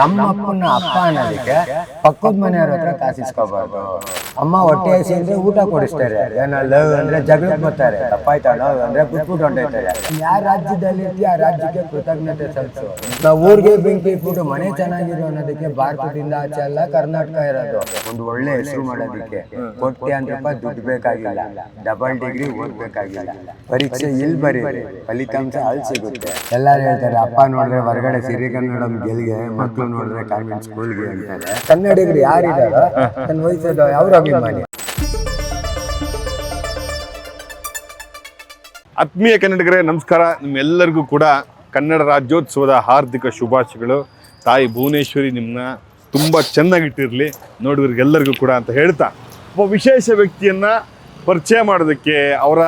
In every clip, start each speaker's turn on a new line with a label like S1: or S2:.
S1: ನಮ್ಮ ಅಪ್ಪನ ಅಪ್ಪ ಅನ್ನೋದಕ್ಕೆ ಪಕ್ಕದ ಮನೆಯವ್ರ ಹತ್ರ ಕಾಸಿಸ್ಕೋಬಾರ್ದು. ಅಮ್ಮ ಹೊಟ್ಟೆ ಹಸಿ ಅಂದ್ರೆ ಊಟ ಕೊಡಿಸ್ತಾರೆ. ಏನ ಲವ್ ಅಂದ್ರೆ ಜಗಳಕ್ಕೆ ಬರ್ತಾರೆ. ತಪ್ಪಾಯ್ತಾ ಅಂದ್ರೆ ಬಿಟ್ಬಿಟ್ಟು ಹೊಂಟೈತಾರೆ ಯಾವ ರಾಜ್ಯದಲ್ಲಿ ಇರ್ತೀಯ ಆ ರಾಜ್ಯಕ್ಕೆ ಕೃತಜ್ಞತೆ ಸಲ್ಸು ನಾವು ಊರಿಗೆ ಬೆಂಕಿ ಇಟ್ಬಿಟ್ಟು ಮನೆ ಚೆನ್ನಾಗಿರೋ ಅನ್ನೋದಕ್ಕೆ ಭಾರತದಿಂದ ಆಚೆ ಅಲ್ಲ ಕರ್ನಾಟಕ ಇರೋದು. ಒಂದು ಒಳ್ಳೆ ಹೆಸರು ಮಾಡೋದಕ್ಕೆ ಕೋಟ್ಯಾಂತರ ದುಡ್ಡು ಬೇಕಾಗಿಲ್ಲ. ಡಬಲ್ ಡಿಗ್ರಿ ಓದ್ಬೇಕಾಗಿಲ್ಲ. ಪರೀಕ್ಷೆ ಇಲ್ಲಿ ಬರೀರಿ. ಫಲಿತಾಂಶ ಅಲ್ಲಿ ಸಿಗುತ್ತೆ. ಎಲ್ಲಾರು ಹೇಳ್ತಾರೆ, ಅಪ್ಪ ನೋಡಿದ್ರೆ ಹೊರಗಡೆ ಸಿರಿ ಕನ್ನಡಂ ಗೆಲ್ಗೆ ಮಕ್ಕಳು ನೋಡಿದ್ರೆ ಕಾನ್ವೆಂಟ್ ಸ್ಕೂಲ್ಗೆ ಅಂತಾರೆ. ಕನ್ನಡಿಗರು ಯಾರಿದಾರೋ, ತನ್ನ ವಯಸ್ಸದ
S2: ಆತ್ಮೀಯ ಕನ್ನಡಿಗರೇ, ನಮಸ್ಕಾರ. ನಿಮ್ಮೆಲ್ಲರಿಗೂ ಕೂಡ ಕನ್ನಡ ರಾಜ್ಯೋತ್ಸವದ ಹಾರ್ದಿಕ ಶುಭಾಶಯಗಳು. ತಾಯಿ ಭುವನೇಶ್ವರಿ ನಿಮ್ಮನ್ನ ತುಂಬ ಚೆನ್ನಾಗಿಟ್ಟಿರಲಿ. ನೋಡುಗರಿಗೆಲ್ಲರಿಗೂ ಕೂಡ ಅಂತ ಹೇಳ್ತಾ, ಒಬ್ಬ ವಿಶೇಷ ವ್ಯಕ್ತಿಯನ್ನು ಪರಿಚಯ ಮಾಡೋದಕ್ಕೆ, ಅವರ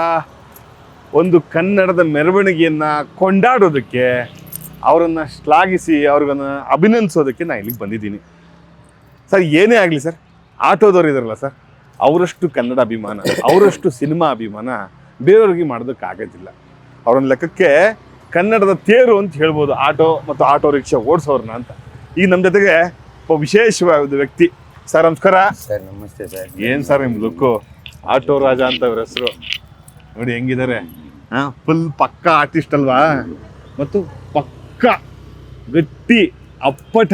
S2: ಒಂದು ಕನ್ನಡದ ಮೆರವಣಿಗೆಯನ್ನು ಕೊಂಡಾಡೋದಕ್ಕೆ, ಅವರನ್ನು ಶ್ಲಾಘಿಸಿ, ಅವ್ರಿಗನ್ನು ಅಭಿನಂದಿಸೋದಕ್ಕೆ ನಾನು ಇಲ್ಲಿಗೆ ಬಂದಿದ್ದೀನಿ. ಸರ್, ಏನೇ ಆಗಲಿ ಸರ್ ಆಟೋದವ್ರು ಇದ್ರಲ್ಲ ಸರ್ ಅವರಷ್ಟು ಕನ್ನಡ ಅಭಿಮಾನ ಅವರಷ್ಟು ಸಿನಿಮಾ ಅಭಿಮಾನ ಬೇರೆಯವ್ರಿಗೆ ಮಾಡೋದಕ್ಕಾಗೋದಿಲ್ಲ ಅವ್ರನ್ನ ಲೆಕ್ಕಕ್ಕೆ ಕನ್ನಡದ ತೇರು ಅಂತ ಹೇಳ್ಬೋದು ಆಟೋ ಮತ್ತು ಆಟೋ ರಿಕ್ಷಾ ಓಡಿಸೋರ್ನ ಅಂತ. ಈಗ ನಮ್ಮ ಜೊತೆಗೆ ಒಬ್ಬ ವಿಶೇಷವಾದ ವ್ಯಕ್ತಿ. ಸರ್ ನಮಸ್ಕಾರ.
S1: ಸರ್ ನಮಸ್ತೆ ಸರ್.
S2: ಏನು ಸರ್ ನಿಮ್ಮ ಲುಕ್ಕು? ಆಟೋ ರಾಜ ಅಂತ ಅವ್ರ ಹೆಸರು. ನೋಡಿ ಹೆಂಗಿದ್ದಾರೆ ಹಾಂ? ಫುಲ್ ಪಕ್ಕ ಆರ್ಟಿಸ್ಟ್ ಅಲ್ವಾ? ಮತ್ತು ಪಕ್ಕ ಗಟ್ಟಿ ಅಪ್ಪಟ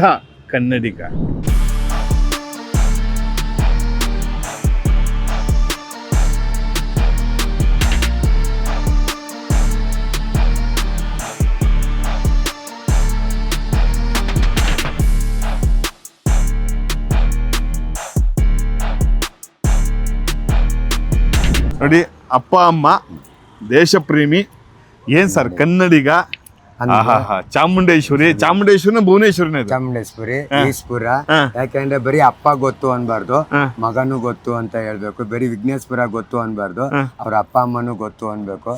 S2: ಕನ್ನಡಿಗ. ನೋಡಿ ಅಪ್ಪ ಅಮ್ಮ ದೇಶ ಪ್ರೇಮಿ ಏನ್ ಸರ್ ಕನ್ನಡಿಗ ಚಾಮುಂಡೇಶ್ವರಿ ಚಾಮುಂಡೇಶ್ವರಿನ ಭುವನೇಶ್ವರಿನ ಇದು?
S1: ಚಾಮುಂಡೇಶ್ವರಿ ಈಶ್ಪುರ. ಯಾಕೆಂದ್ರೆ ಬರೀ ಅಪ್ಪ ಗೊತ್ತು ಅನ್ಬಾರ್ದು ಮಗನು ಗೊತ್ತು ಅಂತ ಹೇಳ್ಬೇಕು. ಬರೀ ವಿಘ್ನೇಶ್ವರ ಗೊತ್ತು ಅನ್ಬಾರ್ದು ಅವ್ರ ಅಪ್ಪ ಅಮ್ಮನು ಗೊತ್ತು ಅನ್ಬೇಕು.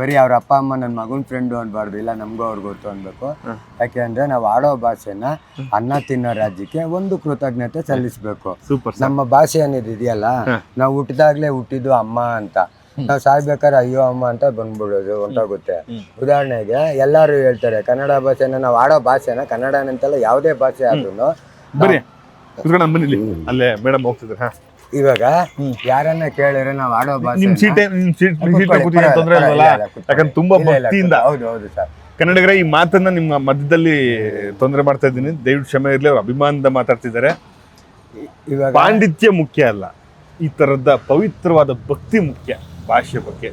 S1: ಬರೀ ಅವ್ರ ಅಪ್ಪ ಅಮ್ಮ ನನ್ನ ಮಗನ ಫ್ರೆಂಡು ಅನ್ಬಾರ್ದು ಇಲ್ಲ ನಮಗೂ ಅವ್ರು ಗೊತ್ತು ಅನ್ಬೇಕು. ಯಾಕೆಂದ್ರೆ ನಾವು ಆಡೋ ಭಾಷೆನ ಅನ್ನ ತಿನ್ನೋ ರಾಜ್ಯಕ್ಕೆ ಒಂದು ಕೃತಜ್ಞತೆ ಸಲ್ಲಿಸಬೇಕು. ನಮ್ಮ ಭಾಷೆ ಅನ್ನೋದು ಇದೆಯಲ್ಲ ನಾವು ಹುಟ್ಟಿದಾಗ್ಲೇ ಹುಟ್ಟಿದ್ದು ಅಮ್ಮ ಅಂತ. ನಾವು ಸಾಯ್ಬೇಕಾದ್ರೆ ಅಯ್ಯೋ ಅಮ್ಮ ಅಂತ ಬಂದ್ಬಿಡೋದು ಹೊಂಟೋಗುತ್ತೆ ಉದಾಹರಣೆಗೆ ಎಲ್ಲರೂ ಹೇಳ್ತಾರೆ ಕನ್ನಡ ಭಾಷೆನ ನಾವು ಆಡೋ ಭಾಷೆನ ಕನ್ನಡ ಅಂತಲ್ಲ ಯಾವುದೇ ಭಾಷೆ ಆದ್ರೂ
S2: ಬರೀ ಅಲ್ಲೇ ಮೇಡಮ್ ಹೋಗ್ತಿದ್ರು ಹಾ.
S1: ಇವಾಗ ಯಾರನ್ನ ಕೇಳಿದ್ರೆ ನಾವು ಆಡೋ ಭಾಷೆ
S2: ನಿಮ್ ಸೀಟೆ ನಿಮ್ ಸೀಟ್ ನಿಮ್ ಸೀಟ್ ಕೂತಿದ್ರೆ ತೊಂದ್ರೆ ಇಲ್ವಲ್ಲ? ಯಾಕಂದ್ರೆ ತುಂಬಾ ಭಕ್ತಿಯಿಂದ.
S1: ಹೌದು ಹೌದು ಸರ್.
S2: ಕನ್ನಡಿಗರ ಈ ಮಾತನ್ನ ನಿಮ್ಮ ಮಧ್ಯದಲ್ಲಿ ತೊಂದರೆ ಮಾಡ್ತಾ ಇದ್ದೀನಿ. ದಯವಿಟ್ಟು ಕ್ಷಮೆ ಇರಲಿ ಅವ್ರು ಅಭಿಮಾನದಿಂದ ಮಾತಾಡ್ತಿದ್ದಾರೆ.
S1: ಇವಾಗ
S2: ಪಾಂಡಿತ್ಯ ಮುಖ್ಯ ಅಲ್ಲ ಈ ತರದ ಪವಿತ್ರವಾದ ಭಕ್ತಿ ಮುಖ್ಯ. ಭಾಷೆ ಬಗ್ಗೆ.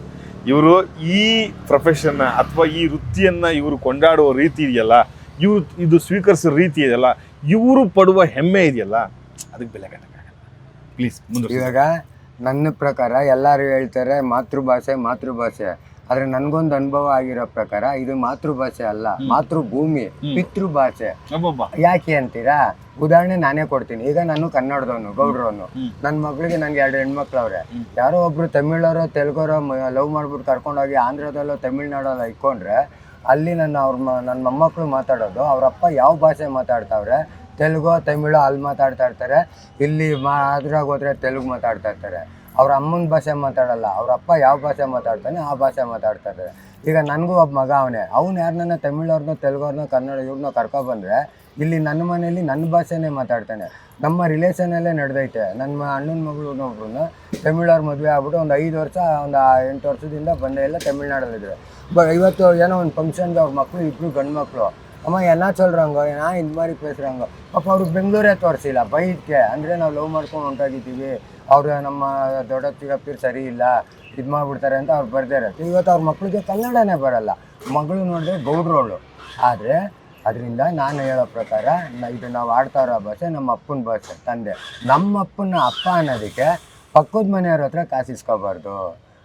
S2: ಇವರು ಈ ಪ್ರೊಫೆಷನ್ನ ಅಥವಾ ಈ ವೃತ್ತಿಯನ್ನು ಇವರು ಕೊಂಡಾಡುವ ರೀತಿ ಇದೆಯಲ್ಲ, ಇವರು ಇದು ಸ್ವೀಕರಿಸೋ ರೀತಿ ಇದೆಯಲ್ಲ, ಇವರು ಪಡುವ ಹೆಮ್ಮೆ ಇದೆಯಲ್ಲ, ಅದಕ್ಕೆ ಬೆಲೆ ಪ್ಲೀಸ್ ಮುಂದೆ
S1: ಇವಾಗ ನನ್ನ ಪ್ರಕಾರ ಎಲ್ಲರೂ ಹೇಳ್ತಾರೆ ಮಾತೃಭಾಷೆ ಮಾತೃಭಾಷೆ. ಆದ್ರೆ ನನ್ಗೊಂದು ಅನುಭವ ಆಗಿರೋ ಪ್ರಕಾರ ಇದು ಮಾತೃಭಾಷೆ ಅಲ್ಲ ಮಾತೃಭೂಮಿ ಪಿತೃಭಾಷೆ. ಯಾಕೆ ಅಂತೀರಾ? ಉದಾಹರಣೆ ನಾನೇ ಕೊಡ್ತೀನಿ. ಈಗ ನಾನು ಕನ್ನಡದವನು ಗೌಡ್ರವನು. ನನ್ನ ಮಗಳಿಗೆ ನನಗೆ ಎರಡು ಹೆಣ್ಮಕ್ಳು ಅವ್ರೆ ಯಾರೋ ಒಬ್ರು ತಮಿಳರೋ ತೆಲುಗರೋ ಲವ್ ಮಾಡ್ಬಿಟ್ಟು ಕರ್ಕೊಂಡೋಗಿ ಆಂಧ್ರದಲ್ಲೋ ತಮಿಳ್ನಾಡಲ್ಲೋ ಇಕ್ಕೊಂಡ್ರೆ ಅಲ್ಲಿ ನನ್ನ ಅವ್ರ ಮ ನನ್ನ ಮೊಮ್ಮಕ್ಕಳು ಮಾತಾಡೋದು ಅವರಪ್ಪ ಯಾವ ಭಾಷೆ ಮಾತಾಡ್ತಾವ್ರೆ? ತೆಲುಗು ತಮಿಳು ಅಲ್ಲಿ ಮಾತಾಡ್ತಾ ಇರ್ತಾರೆ. ಇಲ್ಲಿ ಮಾ ಅದ್ರಾಗ ಹೋದ್ರೆ ತೆಲುಗು ಮಾತಾಡ್ತಾ ಇರ್ತಾರೆ. ಅವ್ರ ಅಮ್ಮನ ಭಾಷೆ ಮಾತಾಡಲ್ಲ, ಅವ್ರ ಅಪ್ಪ ಯಾವ ಭಾಷೆ ಮಾತಾಡ್ತಾನೆ ಆ ಭಾಷೆ ಮಾತಾಡ್ತಾ ಇದ್ದಾರೆ. ಈಗ ನನಗೂ ಒಬ್ಬ ಮಗ ಅವನೇ. ಅವ್ನು ಯಾರನ್ನ ತಮಿಳವ್ರನ್ನ ತೆಲುಗವ್ರನ್ನ ಕನ್ನಡ ಇವ್ರನ್ನ ಕರ್ಕೊಬಂದರೆ ಇಲ್ಲಿ ನನ್ನ ಮನೆಯಲ್ಲಿ ನನ್ನ ಭಾಷೆನೇ ಮಾತಾಡ್ತಾನೆ. ನಮ್ಮ ರಿಲೇಷನಲ್ಲೇ ನಡೆದೈತೆ. ನನ್ನ ಅಣ್ಣನ ಮಗಳು ಒಬ್ಬರನ್ನ ತಮಿಳವ್ರ ಮದುವೆ ಆಗ್ಬಿಟ್ಟು ಒಂದು ಐದು ವರ್ಷ, ಒಂದು ಎಂಟು ವರ್ಷದಿಂದ ಬಂದೇ ಇಲ್ಲ ತಮಿಳ್ನಾಡಲ್ಲಿದ್ದರು ಬಟ್ ಇವತ್ತು ಏನೋ ಒಂದು ಫಂಕ್ಷನ್ಗೆ ಅವ್ರ ಮಕ್ಕಳು ಇಬ್ಬರು ಗಂಡು ಮಕ್ಕಳು ಅಮ್ಮ ಎಲ್ಲ ಚಲ್ರಂಗೋ ಏನಾ ಇದು ಮಾರಿ ಪೇಸ್ರಂಗೋ ಪಾಪ ಅವ್ರಿಗೆ ಬೆಂಗಳೂರೇ ತೋರಿಸಿಲ್ಲ ಬೈಕ್ಗೆ ಅಂದರೆ ನಾವು ಲವ್ ಮಾಡ್ಕೊಂಡು ಹೊಂಟೋಗಿದ್ದೀವಿ. ಅವರು ನಮ್ಮ ದೊಡ್ಡ ಚಿಕ್ಕಪ್ಪರು ಸರಿ ಇಲ್ಲ, ಇದು ಮಾಡಿಬಿಡ್ತಾರೆ ಅಂತ ಅವ್ರು ಬರ್ತಾರೆ ಇವತ್ತು ಅವ್ರ ಮಕ್ಕಳಿಗೆ ಕನ್ನಡನೇ ಬರಲ್ಲ. ಮಗಳು ನೋಡಿದ್ರೆ ಗೌಡ್ರೋಳು. ಆದರೆ ಅದರಿಂದ ನಾನು ಹೇಳೋ ಪ್ರಕಾರ ಇದು ನಾವು ಆಡ್ತಾ ಇರೋ ಭಾಷೆ ನಮ್ಮ ಅಪ್ಪನ ಭಾಷೆ, ತಂದೆ. ನಮ್ಮ ಅಪ್ಪನ ಅಪ್ಪ ಅನ್ನೋದಕ್ಕೆ ಪಕ್ಕದ ಮನೆಯವ್ರ ಹತ್ರ ಕಾಸಿಸ್ಕೋಬಾರ್ದು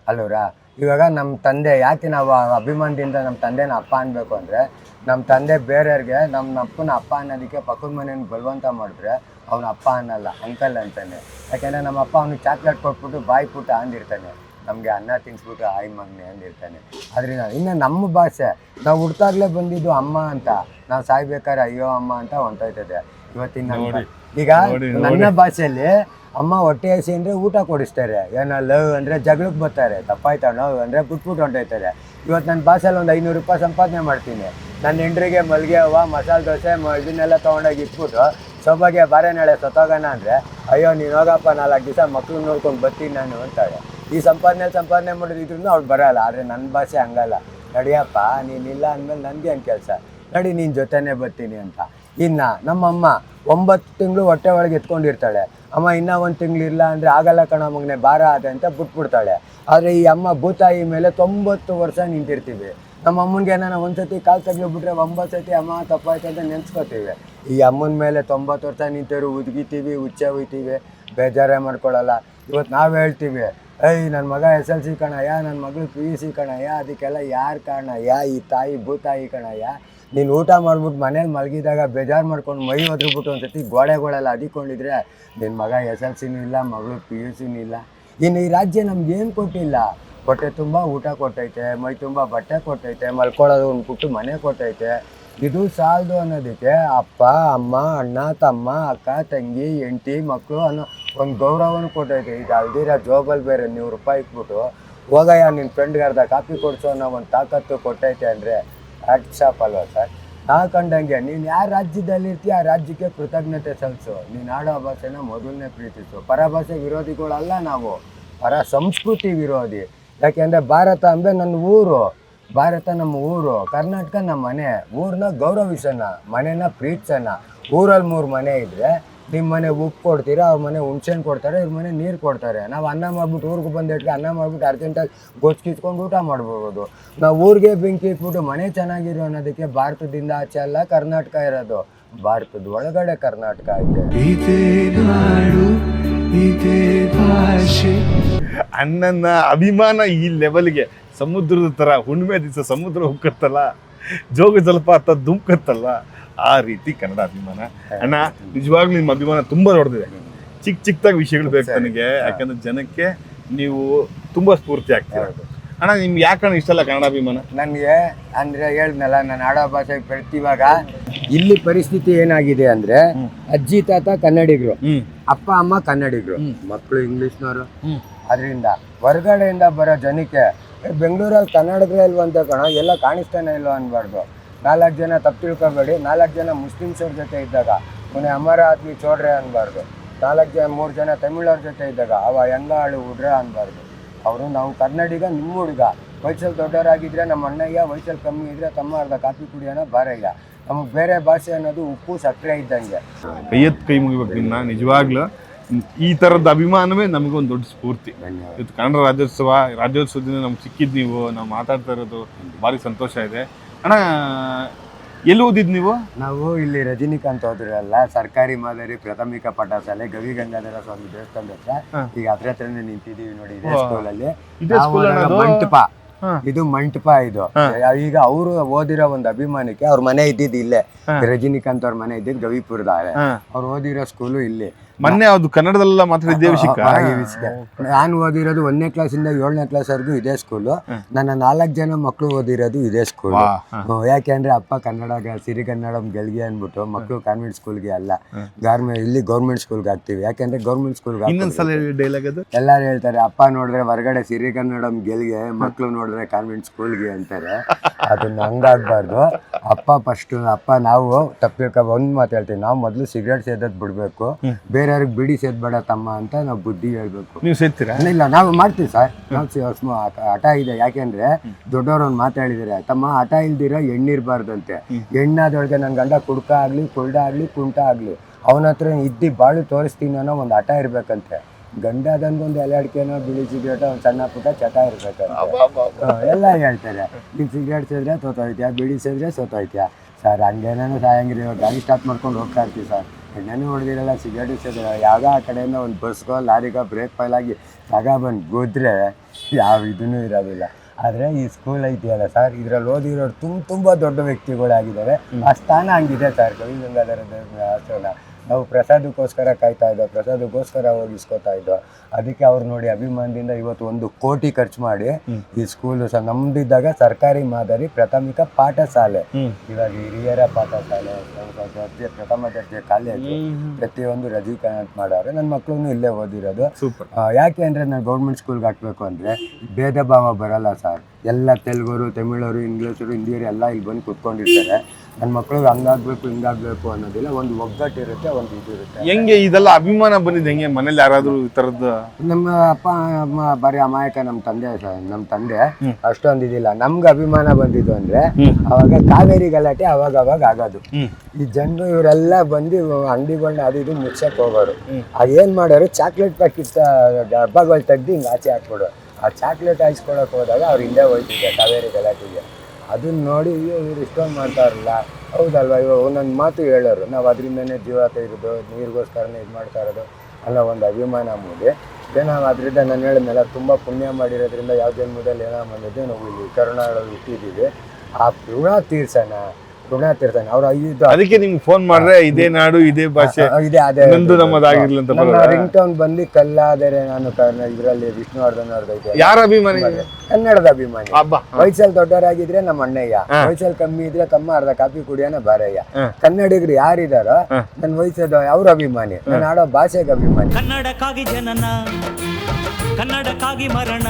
S1: ಅಲ್ಲವ್ರ ಇವಾಗ ನಮ್ಮ ತಂದೆ, ಯಾಕೆ ನಾವು ಅಭಿಮಾನದಿಂದ ನಮ್ಮ ತಂದೆನ ಅಪ್ಪ ಅನ್ಬೇಕು ಅಂದರೆ ನಮ್ಮ ತಂದೆ ಬೇರೆಯವ್ರಿಗೆ ನಮ್ಮ ಅಪ್ಪನ ಅಪ್ಪ ಅನ್ನೋದಕ್ಕೆ ಪಕ್ಕದ ಮನೆಯನ್ನು ಬಲವಂತ ಮಾಡಿದ್ರೆ ಅವನ ಅಪ್ಪ ಅನ್ನಲ್ಲ ಅಂಕಲ್ ಅಂತಾನೆ. ಯಾಕೆಂದರೆ ನಮ್ಮ ಅಪ್ಪ ಅವ್ನಿಗೆ ಚಾಕ್ಲೇಟ್ ಕೊಟ್ಬಿಟ್ಟು ಬಾಯಿ ಪುಟ್ಟ ಅಂದಿರ್ತಾನೆ. ನಮಗೆ ಅನ್ನ ತಿನ್ಸ್ಬಿಟ್ಟು ಆಯ್ ಮಗ್ನೆ ಅಂದಿರ್ತಾನೆ. ಅದರಿಂದ ಇನ್ನು ನಮ್ಮ ಭಾಷೆ ನಾವು ಹುಡ್ತಾಗ್ಲೇ ಬಂದಿದ್ದು ಅಮ್ಮ ಅಂತ ನಾವು ಸಾಯ್ಬೇಕಾದ್ರೆ ಅಯ್ಯೋ ಅಮ್ಮ ಅಂತ ಹೊಂಟೋಯ್ತದೆ. ಇವತ್ತಿನ ಈಗ ನನ್ನ ಭಾಷೆಯಲ್ಲಿ ಅಮ್ಮ ಹೊಟ್ಟೆ ಹಸಿ ಅಂದರೆ ಊಟ ಕೊಡಿಸ್ತಾರೆ. ಏನೋ ಲವ್ ಅಂದರೆ ಜಗಳಕ್ಕೆ ಬರ್ತಾರೆ ತಪ್ಪಾಯ್ತಾ ನೋವು ಅಂದರೆ ಬಿಟ್ಬಿಟ್ಟು ಹೊಂಟೋಯ್ತಾರೆ. ಇವತ್ತು ನನ್ನ ಬಾಸಲ್ಲಿ ಒಂದು ಐನೂರು ರೂಪಾಯಿ ಸಂಪಾದನೆ ಮಾಡ್ತೀನಿ. ನನ್ನ ಹೆಂಡ್ರಿಗೆ ಮಲ್ಲಿಗೆ ಹೂವ, ಮಸಾಲೆ ದೋಸೆ, ಮ- ಇದನ್ನೆಲ್ಲ ತೊಗೊಂಡೋಗಿ ಇಟ್ಬಿಟ್ಟು ಸೊಬಗೆ ಬಾರೆ ನಾಳೆ ಸತ್ತೋಗೋಣ ಅಂದರೆ, ಅಯ್ಯೋ, ನೀನು ಹೋಗಪ್ಪ, ನಾಲ್ಕು ದಿವಸ ಮಕ್ಳು ನೋಡ್ಕೊಂಡು ಬರ್ತೀನಿ ನಾನು ಅಂತಾಳೆ ಈ ಸಂಪಾದನೆ ಸಂಪಾದನೆ ಮಾಡಿದ್ರು ಅವ್ಳು ಬರೋಲ್ಲ, ಆದರೆ ನನ್ನ ಭಾಷೆ ಹಂಗಲ್ಲ. ನಡಿಯಪ್ಪ ನೀನಿಲ್ಲ ಅಂದಮೇಲೆ ನನಗೆ ಏನು ಕೆಲಸ? ನಡಿ ನಿನ್ನ ಜೊತೆನೇ ಬರ್ತೀನಿ ಅಂತ. ಇನ್ನು ನಮ್ಮಮ್ಮ ಒಂಬತ್ತು ತಿಂಗಳು ಹೊಟ್ಟೆ ಒಳಗೆ ಎತ್ಕೊಂಡಿರ್ತಾಳೆ. ಅಮ್ಮ, ಇನ್ನೂ ಒಂದು ತಿಂಗಳು ಇಲ್ಲ ಅಂದರೆ ಆಗಲ್ಲ ಕಣ ಮಗನೆ ಭಾರ ಆದ ಅಂತ ಬಿಟ್ಬಿಡ್ತಾಳೆ. ಆದರೆ ಈ ಅಮ್ಮ ಭೂತಾಯಿ ಮೇಲೆ ತೊಂಬತ್ತು ವರ್ಷ ನಿಂತಿರ್ತೀವಿ. ನಮ್ಮ ಅಮ್ಮನಿಗೆ ನಾನು ಒಂದ್ಸತಿ ಕಾಲು ತಗ್ಲಿಬಿಟ್ರೆ ಒಂಬತ್ತು ಸತಿ ಅಮ್ಮ ತಪ್ಪಾಯ್ತು ಅಂತ ನೆನ್ಸ್ಕೋತೀವಿ. ಈ ಅಮ್ಮನ ಮೇಲೆ ತೊಂಬತ್ತು ವರ್ಷ ನಿಂತಿರು, ಉದ್ಗಿತೀವಿ, ಹುಚ್ಚೆ ಹೋಯ್ತೀವಿ, ಬೇಜಾರೇ ಮಾಡ್ಕೊಳ್ಳಲ್ಲ ಇವತ್ತು ನಾವು ಹೇಳ್ತೀವಿ, ಏಯ್ ನನ್ನ ಮಗ ಎಸ್ ಎಲ್ ಸಿ ಕಣಯ್ಯ ನನ್ನ ಮಗಳು ಪಿ ಯು ಸಿ ಕಣಯ್ಯ, ಅದಕ್ಕೆಲ್ಲ ಯಾರು ಕಾರಣಯ್ಯ? ಈ ತಾಯಿ ಭೂತಾಯಿ ಕಣಯ್ಯ ನೀನು ಊಟ ಮಾಡ್ಬಿಟ್ಟು ಮನೇಲಿ ಮಲಗಿದಾಗ ಬೇಜಾರು ಮಾಡ್ಕೊಂಡು ಮೈ ಒದ್ರುಬಿಟ್ಟು ಒಂದ್ಸತಿ ಗೋಡೆಗಳೆಲ್ಲ ಅದಿಕೊಂಡಿದ್ರೆ ನಿನ್ನ ಮಗ ಎಸ್ ಎಲ್ ಸಿನೂ ಇಲ್ಲ, ಮಗಳು ಪಿ ಯು ಸಿನೂ ಇಲ್ಲ. ಇನ್ನು ಈ ರಾಜ್ಯ ನಮ್ಗೆ ಏನು ಕೊಟ್ಟಿಲ್ಲ? ಹೊಟ್ಟೆ ತುಂಬ ಊಟ ಕೊಟ್ಟೈತೆ ಮೈ ತುಂಬ ಬಟ್ಟೆ ಕೊಟ್ಟೈತೆ ಮಲ್ಕೊಳ್ಳೋದು ಒಂದು ಪುಟ್ಟು ಮನೆ ಕೊಟ್ಟೈತೆ ಇದು ಸಾಲದು ಅನ್ನೋದಕ್ಕೆ ಅಪ್ಪ, ಅಮ್ಮ, ಅಣ್ಣ, ತಮ್ಮ, ಅಕ್ಕ, ತಂಗಿ, ಹೆಂಡತಿ ಮಕ್ಕಳು ಅನ್ನೋ ಒಂದು ಗೌರವನ ಕೊಟ್ಟೈತೆ ಇದು ಅಲ್ದಿರ ಜೋಬಲ್ ಬೇರೆ ನೂರು ರೂಪಾಯಿ ಇಟ್ಬಿಟ್ಟು, ಹೋಗಯ್ಯ ನಿನ್ನ ಫ್ರೆಂಡ್ಗೆ ಅರ್ಧ ಕಾಪಿ ಕೊಡಿಸೋ ಅನ್ನೋ ಒಂದು ತಾಕತ್ತು ಕೊಟ್ಟೈತೆ ಅಂದರೆ ಶಾಪ್ ಅಲ್ವಾ ಸರ್ ನಾ ಕಂಡಂಗೆ, ನೀನು ಯಾವ ರಾಜ್ಯದಲ್ಲಿ ಇರ್ತೀಯ? ಆ ರಾಜ್ಯಕ್ಕೆ ಕೃತಜ್ಞತೆ ಸಲ್ಲಿಸು. ನೀನು ಆಡೋ ಭಾಷೆನ ಮೊದಲನೇ ಪ್ರೀತಿಸು. ಪರಭಾಷೆ ವಿರೋಧಿಗಳಲ್ಲ ನಾವು. ಪರ ಸಂಸ್ಕೃತಿ ವಿರೋಧಿ. ಯಾಕೆಂದರೆ ಭಾರತ ಅಂದರೆ ನನ್ನ ಊರು. ಭಾರತ ನಮ್ಮ ಊರು. ಕರ್ನಾಟಕ ನಮ್ಮ ಮನೆ. ಊರನ್ನ ಗೌರವಿಸೋಣ. ಮನೆನ ಪ್ರೀತಿಸೋಣ. ಊರಲ್ಲಿ ಮೂರು ಮನೆ ಇದ್ದರೆ ನಿಮ್ಮ ಮನೆ ಉಪ್ಪು ಕೊಡ್ತೀರಾ ಅವ್ರ ಮನೆ ಹುಣ್ಸೆಹಣ್ಣು ಕೊಡ್ತಾರೆ ಇವ್ರ ಮನೆ ನೀರು ಕೊಡ್ತಾರೆ. ನಾವು ಅನ್ನ ಮಾಡ್ಬಿಟ್ಟು ಊರಿಗೆ ಬಂದಿಟ್ಕೆ ಅನ್ನ ಮಾಡ್ಬಿಟ್ಟು ಅರ್ಜೆಂಟಾಗಿ ಗೊಚ್ಕಿಸ್ಕೊಂಡು ಊಟ ಮಾಡ್ಬೋದು. ನಾವು ಊರಿಗೆ ಬೆಂಕಿ ಇಟ್ಬಿಟ್ಟು ಮನೆ ಚೆನ್ನಾಗಿರೋ ಅನ್ನೋದಕ್ಕೆ ಭಾರತದಿಂದ ಆಚೆ ಅಲ್ಲ ಕರ್ನಾಟಕ ಇರೋದು. ಭಾರತದ ಒಳಗಡೆ ಕರ್ನಾಟಕ ಐತೆ.
S3: ಇದೇ ನಾಡು ಇದೇ ಭಾಷೆ.
S2: ಅಣ್ಣನ ಅಭಿಮಾನ ಈ ಲೆವೆಲ್ಗೆ ಸಮುದ್ರದ ತರ ಹುಣ್ಣಿಮೆ ದಿವಸ ಸಮುದ್ರ ಹುಕ್ಕತ್ತಲ್ಲ ಜೋಗ ಜಲಪಾತ ಧುಮ್ಕತ್ತಲ್ಲ ಆ ರೀತಿ ಕನ್ನಡ ಅಭಿಮಾನ. ಅಣ್ಣ ನಿಜವಾಗ್ಲೂ ನಿಮ್ಮ ಅಭಿಮಾನ ತುಂಬಾ ದೊಡ್ಡದಿದೆ. ಚಿಕ್ಕ ಚಿಕ್ಕದಾಗಿ ವಿಷಯಗಳು ಬೇಕು ನನಗೆ ಯಾಕಂದ್ರೆ ಜನಕ್ಕೆ ನೀವು ತುಂಬಾ ಸ್ಫೂರ್ತಿ ಆಗ್ತೀರ. ಅಣ್ಣ ನಿಮ್ಗೆ ಯಾಕಣ್ಣ ಇಷ್ಟಲ್ಲ ಕನ್ನಡ ಅಭಿಮಾನ?
S1: ನನಗೆ ಅಂದರೆ ಹೇಳ್ದಲ್ಲ ನಾನು ಆಡೋ ಭಾಷೆ ಪ್ರತಿವಾಗ ಇಲ್ಲಿ ಪರಿಸ್ಥಿತಿ ಏನಾಗಿದೆ ಅಂದರೆ ಅಜ್ಜಿ ತಾತ ಕನ್ನಡಿಗರು ಅಪ್ಪ ಅಮ್ಮ ಕನ್ನಡಿಗರು ಮಕ್ಕಳು ಇಂಗ್ಲೀಷ್ನವರು. ಅದರಿಂದ ಹೊರಗಡೆಯಿಂದ ಬರೋ ಜನಕ್ಕೆ "ಏ, ಬೆಂಗಳೂರಲ್ಲಿ ಕನ್ನಡಗಳೇ ಇಲ್ವಂತ ಕಣ ಎಲ್ಲ ಕಾಣಿಸ್ತಾನೆ ಇಲ್ವ ಅನ್ಬಾರ್ದು. ನಾಲ್ಕು ಜನ ತಪ್ಪು ತಿಳ್ಕೊಬೇಡಿ. ನಾಲ್ಕು ಜನ ಮುಸ್ಲಿಮ್ಸವ್ರ ಜೊತೆ ಇದ್ದಾಗ ಮೊನ್ನೆ ಅಮರ ಆದ್ಮಿ ಚೋಡ್ರೆ ಅನ್ಬಾರ್ದು. ನಾಲ್ಕು ಜನ ಮೂರು ಜನ ತಮಿಳವ್ರ ಜೊತೆ ಇದ್ದಾಗ ಅವ ಹೆಂಗಾಳು ಹುಡ್ರ ಅನ್ಬಾರ್ದು. ಅವರು ನಾವು ಕನ್ನಡಿಗ ನಿಮ್ಮ ಹುಡುಗ. ವಯಸ್ಸಲ್ಲಿ ದೊಡ್ಡವರಾಗಿದ್ರೆ ನಮ್ಮ ಅಣ್ಣಯ್ಯ ವಯಸ್ಸಲ್ಲಿ ಕಮ್ಮಿ ಇದ್ರೆ ತಮ್ಮ ಅರ್ಧ ಕಾಫಿ ಕುಡಿಯೋಣ ಬಾರಯ್ಯ ನಮಗೆ ಬೇರೆ ಭಾಷೆ ಅನ್ನೋದು ಉಪ್ಪು ಸಕ್ಕರೆ ಇದ್ದಂಗೆ.
S2: ಕೈಯತ್ ಕೈ ಮುಗಿಬೇಕು ನಿನ್ನ ನಿಜವಾಗ್ಲೂ. ಈ ಥರದ ಅಭಿಮಾನವೇ ನಮಗೊಂದು ದೊಡ್ಡ ಸ್ಫೂರ್ತಿ.
S1: ಇದು
S2: ಇವತ್ತು ಕನ್ನಡ ರಾಜ್ಯೋತ್ಸವ ರಾಜ್ಯೋತ್ಸವದಿಂದ ನಮ್ಗೆ ಸಿಕ್ಕಿದ್ದು ನೀವು ನಾವು ಮಾತಾಡ್ತಾ ಇರೋದು ಭಾರಿ ಸಂತೋಷ ಇದೆ. ಅಣ್ಣ ಎಲ್ಲಿ ಓದಿದ್ ನೀವು?
S1: ನಾವು ಇಲ್ಲಿ ರಜನಿಕಾಂತ್ ಹೋದ್ರಲ್ಲ ಸರ್ಕಾರಿ ಮಾದರಿ ಪ್ರಾಥಮಿಕ ಪಾಠಶಾಲೆ ಗವಿ ಗಂಗಾಧರ ಸ್ವಾಮಿ ದೇವಸ್ಥಾನದ ಹತ್ರ. ಈಗ ಅದ್ರ ಹತ್ರನೇ ನಿಂತಿದೀವಿ ನೋಡಿ ಇದೇ. ಸ್ಕೂಲಲ್ಲಿ ನಾವು
S2: ಸ್ಕೂಲ್
S1: ಹೋದಾಗ ಮಂಟಪ. ಇದು ಮಂಟಪ ಇದು. ಈಗ ಅವರು ಓದಿರೋ ಒಂದು ಅಭಿಮಾನಕ್ಕೆ ಅವ್ರ ಮನೆ ಇದ್ದಿದ್ದು ಇಲ್ಲೇ. ರಜನಿಕಾಂತ್ ಅವ್ರ ಮನೆ ಇದ್ದಿದ್ದು ಗವಿಪುರದ. ಅವ್ರು ಓದಿರೋ ಸ್ಕೂಲು ಇಲ್ಲಿ.
S2: ಮೊನ್ನೆ ಅದು ಕನ್ನಡದಲ್ಲ
S1: ಆ, ವಿಷಯ. ನಾನು ಓದಿರೋದು ಒಂದನೇ ಕ್ಲಾಸಿಂದ ಏಳನೇ ಕ್ಲಾಸ್ವರೆಗೂ ಇದೇ ಸ್ಕೂಲು ನನ್ನ ನಾಲ್ಕು ಜನ ಮಕ್ಕಳು ಓದಿರೋದು ಇದೇ ಸ್ಕೂಲು. ಯಾಕೆಂದ್ರೆ ಅಪ್ಪ ಕನ್ನಡ ಸಿರಿ ಸಿರಿಗನ್ನಡಂ ಗೆಲ್ಗೆ ಅಂದ್ಬಿಟ್ಟು ಮಕ್ಕಳು ಕಾನ್ವೆಂಟ್ ಸ್ಕೂಲ್ಗೆ ಅಲ್ಲ. ಗಾರ್ಮೆಂಟ್ ಇಲ್ಲಿ ಗೌರ್ಮೆಂಟ್ ಸ್ಕೂಲ್ಗೆ ಹಾಕ್ತೀವಿ. ಯಾಕೆಂದ್ರೆ ಗೌರ್ಮೆಂಟ್ ಸ್ಕೂಲ್ಗೆ
S2: ಇನ್ನೊಂದ್ಸಲ ಡೈಲಾಗ್ ಅದು?
S1: ಎಲ್ಲಾರು ಹೇಳ್ತಾರೆ ಅಪ್ಪ ನೋಡಿದ್ರೆ ಹೊರಗಡೆ ಸಿರಿಗನ್ನಡಂ ಗೆಲ್ಗೆ ಮಕ್ಕಳು ನೋಡಿದ್ರೆ ಕಾನ್ವೆಂಟ್ ಸ್ಕೂಲ್ಗೆ ಅಂತಾರೆ. ಅದನ್ನ ಹಂಗಾಗ್ಬಾರ್ದು ಅಪ್ಪ ಫಸ್ಟ್ ಅಪ್ಪ ನಾವು ತಪ್ಪಿರ್ಕ ಒಂದು ಮಾತು ಹೇಳ್ತೀವಿ. ನಾವು ಮೊದಲು ಸಿಗರೇಟ್ ಸೇದೋದು ಬಿಡಬೇಕು. ಬೇರೆಯವ್ರಿಗೆ ಬಿಡಿ ಸೇದ್ಬೇಡ ತಮ್ಮ ಅಂತ ನಾವು ಬುದ್ಧಿ ಹೇಳ್ಬೇಕು.
S2: ನೀವು ಸೇರ್ತೀರಾ
S1: ಇಲ್ಲ ನಾವು ಮಾಡ್ತೀವಿ ಸರ್. ನಾವು ಆಟ ಹಠ- ಇದೆ. ಯಾಕೆಂದ್ರೆ ದೊಡ್ಡವರು ಒಂದು ತಮ್ಮ ಹಠ ಇಲ್ದಿರ ಎಣ್ಣಿರ್ಬಾರ್ದಂತೆ. ಎಣ್ಣಾದೊಳಗೆ ನನ್ನ ಗಂಡ ಕುಡ್ಕ ಆಗ್ಲಿ ಕುಳ್ಡ ಆಗ್ಲಿ ಕುಂಟ ಆಗ್ಲಿ ಅವನ ಹತ್ರ ಇದ್ದಿ ಬಾಳು ತೋರಿಸ್ತೀನಿ ಅನ್ನೋ ಒಂದು ಹಠ ಇರ್ಬೇಕಂತೆ. ಗಂಡ ಒಂದು ಎಲೆ ಅಡಿಕೆನೋ ಬಿಳಿ ಸಿಗರೇಟ್ ಒಂದು ಸಣ್ಣ ಪುಟ್ಟ ಚಟ ಇರ್ಬೇಕು ಎಲ್ಲ ಹೇಳ್ತಾರೆ. ನೀನು ಸಿಗರೇಟ್ ಸೇದ್ರೆ ಸೋತೋಯ್ತ್ಯಾ ಬಿಳಿ ಸೇದ್ರೆ ಸೋತೋಯ್ತ್ಯಾ? ಸರ್ ಹಂಗೇನೂ ಸಾಯಂಗಿರಿ ಇವಾಗ ಗಾಡಿ ಸ್ಟಾರ್ಟ್ ಮಾಡ್ಕೊಂಡು ಹೋಗ್ತಾ ಇರ್ತೀವಿ ಸರ್. ಎಣ್ಣೆನೂ ಹೊಡೆದಿರಲ್ಲ ಸಿಗರೇಟು ಸೇದ್ರೆ. ಯಾವ ಆ ಕಡೆಯಿಂದ ಒಂದು ಬಸ್ಗೋ ಲಾರಿಗೋ ಬ್ರೇಕ್ ಫೈಲ್ ಆಗಿ ತಗ ಬಂದು ಗುದ್ರೆ ಯಾವ ಇದೂ ಇರೋದಿಲ್ಲ. ಆದರೆ ಈ ಸ್ಕೂಲ್ ಐತಿಯಲ್ಲ ಸರ್ ಇದರಲ್ಲಿ ಓದಿರೋರು ತುಂಬ ತುಂಬ ದೊಡ್ಡ ವ್ಯಕ್ತಿಗಳಾಗಿದ್ದಾರೆ. ಆ ಸ್ಥಾನ ಹಂಗಿದೆ ಸರ್ ಕವಿ ಗಂಗಾಧರ ಆಶ್ರಮ. ನಾವು ಪ್ರಸಾದಕ್ಕೋಸ್ಕರ ಕಾಯ್ತಾ ಇದ್ದೋ ಪ್ರಸಾದಕ್ಕೋಸ್ಕರ ಹೋಗಿಸ್ಕೊತಾ ಇದ್ದೋ ಅದಕ್ಕೆ ಅವ್ರು ನೋಡಿ ಅಭಿಮಾನದಿಂದ ಇವತ್ತು ಒಂದು ಕೋಟಿ ಖರ್ಚು ಮಾಡಿ ಈ ಸ್ಕೂಲು ಸಹ ನಮ್ದಿದ್ದಾಗ ಸರ್ಕಾರಿ ಮಾದರಿ ಪ್ರಾಥಮಿಕ ಪಾಠಶಾಲೆ. ಇವಾಗ ಹಿರಿಯರ ಪಾಠಶಾಲೆ ದರ್ಜೆ ಪ್ರಥಮ ದರ್ಜೆ ಕಾಲೇಜು ಪ್ರತಿಯೊಂದು ರಜೀಕರಣ ಮಾಡೋರು ನನ್ನ ಮಕ್ಕಳು ಇಲ್ಲೇ ಓದಿರೋದು. ಯಾಕೆ ಅಂದರೆ ನಾನು ಗೌರ್ಮೆಂಟ್ ಸ್ಕೂಲ್ಗೆ ಹಾಕ್ಬೇಕು ಅಂದರೆ ಭೇದ ಭಾವ ಬರಲ್ಲ ಸರ್. ಎಲ್ಲ ತೆಲುಗುರು ತಮಿಳರು ಇಂಗ್ಲೀಷರು ಹಿಂದಿಯರು ಎಲ್ಲ ಇಲ್ಲಿ ಬಂದು ಕುತ್ಕೊಂಡಿರ್ತಾರೆ. ನನ್ನ ಮಕ್ಕಳು ಹಂಗಾಗಬೇಕು ಹಿಂಗಾಗ್ಬೇಕು ಅನ್ನೋದಿಲ್ಲ ಒಂದು ಒಗ್ಗಟ್ಟು ಇರುತ್ತೆ ಒಂದು ಇದು ಇರುತ್ತೆ.
S2: ಹೆಂಗೆ ಇದೆಲ್ಲ ಅಭಿಮಾನ ಬಂದಿದೆ ಹೆಂಗೆ? ಮನೇಲಿ ಯಾರಾದರೂ ಈ ತರದ್ದು
S1: ನಮ್ಮ ಅಪ್ಪ ಅಮ್ಮ ಬರೀ ಅಮಾಯಕ ನಮ್ಮ ತಂದೆ ಸ- ನಮ್ಮ ತಂದೆ. ಅಷ್ಟೊಂದು ಇದಿಲ್ಲ. ನಮ್ಗೆ ಅಭಿಮಾನ ಬಂದಿದ್ದು ಅಂದ್ರೆ ಅವಾಗ ಕಾವೇರಿ ಗಲಾಟೆ ಅವಾಗ ಅವಾಗ ಆಗೋದು. ಈ ಜನರು ಇವರೆಲ್ಲ ಬಂದು ಅಂಗಡಿಗಳನ್ನ ಅದು ಇದು ಮುಚ್ಚಕ್ಕೆ ಹೋಗೋರು. ಅದೇನು ಮಾಡೋರು ಚಾಕ್ಲೇಟ್ ಪ್ಯಾಕೆಟ್ ಡಬ್ಬಗಳು ತೆಗ್ದು ಹಿಂಗೆ ಆಚೆ ಹಾಕ್ಬಿಡು ಆ ಚಾಕ್ಲೇಟ್ ಹಾಯಿಸ್ಕೊಳಕ್ಕೆ ಹೋದಾಗ ಅವ್ರು ಹಿಂದೆ ಹೋಯ್ತಿದ್ದೆ, ಕಾವೇರಿ ಗಲಾಟೆಗೆ. ಅದನ್ನ ನೋಡಿ, ಅಯ್ಯೋ, ಇವ್ರು ಇಷ್ಟೊಂದು ಮಾಡ್ತಾರಲ್ಲ. ಹೌದಲ್ವಾ? ಇವಾಗ ಒಂದೊಂದು ಮಾತು ಹೇಳೋರು. ನಾವು ಅದರಿಂದನೇ ಜೀವ ತೆಗೆದು, ನೀರಿಗೋಸ್ಕರನೇ ಇದು ಮಾಡ್ತಾ ಇರೋದು ಅನ್ನೋ ಒಂದು ಅಭಿಮಾನ ಮೂಡಿ. ನಾವು ಅದರಿಂದ ನಾನು ಹೇಳಿದ್ನಲ್ಲ, ತುಂಬ ಪುಣ್ಯ ಮಾಡಿರೋದ್ರಿಂದ ಯಾವ ಜನ್ಮದಲ್ಲಿ ಏನೋ ಬಂದಿದ್ದು ನಾವು ಇಲ್ಲಿ ಕರುಣಾಗಳು ಇಟ್ಟಿದ್ದೀವಿ ಆ ಪುಣ ತೀರ್ಸೋಣ ಋಣ ತೀರ್ಸೋಣ ಅವ್ರು ಐದು
S2: ಅದಕ್ಕೆ ನಿಮ್ಗೆ ಫೋನ್ ಮಾಡ್ರೆ ಇದೇ ನಾಡು ಇದೇ ಭಾಷೆ.
S1: ಇದೆ ಅದೇ
S2: ನಂದು ನಮ್ಮದಾಗಿರ್ಲಿ ಅಂತ
S1: ನಮ್ಮ ರಿಂಗ್ ಟೌನ್ ಬಂದು ಕಲ್ಲಾದರೆ ನಾನು ಇದರಲ್ಲಿ ವಿಷ್ಣುವರ್ಧನ್ ಅವ್ರದ್ದು
S2: ಯಾರ ಅಭಿಮಾನಿ?
S1: ಕನ್ನಡದ ಅಭಿಮಾನಿ. ವಯಸ್ಸಲ್ಲಿ ದೊಡ್ಡವರಾಗಿದ್ರೆ ನಮ್ಮ ಅಣ್ಣಯ್ಯ. ವಯಸ್ಸಲ್ಲಿ ಕಮ್ಮಿ ಇದ್ರೆ ಕಮ್ಮ ಅರ್ಧ ಕಾಫಿ ಕುಡಿಯೋನ ಬಾರಯ್ಯ. ಕನ್ನಡಿಗರು ಯಾರಿದಾರೋ ನನ್ನ ವಯಸ್ಸದ ಅವ್ರ ಅಭಿಮಾನಿ. ನಾನು ಆಡೋ ಭಾಷೆಗೆ ಅಭಿಮಾನಿ.
S4: ಕನ್ನಡಕ್ಕಾಗಿ ಜನನ ಕನ್ನಡಕ್ಕಾಗಿ ಮರಣ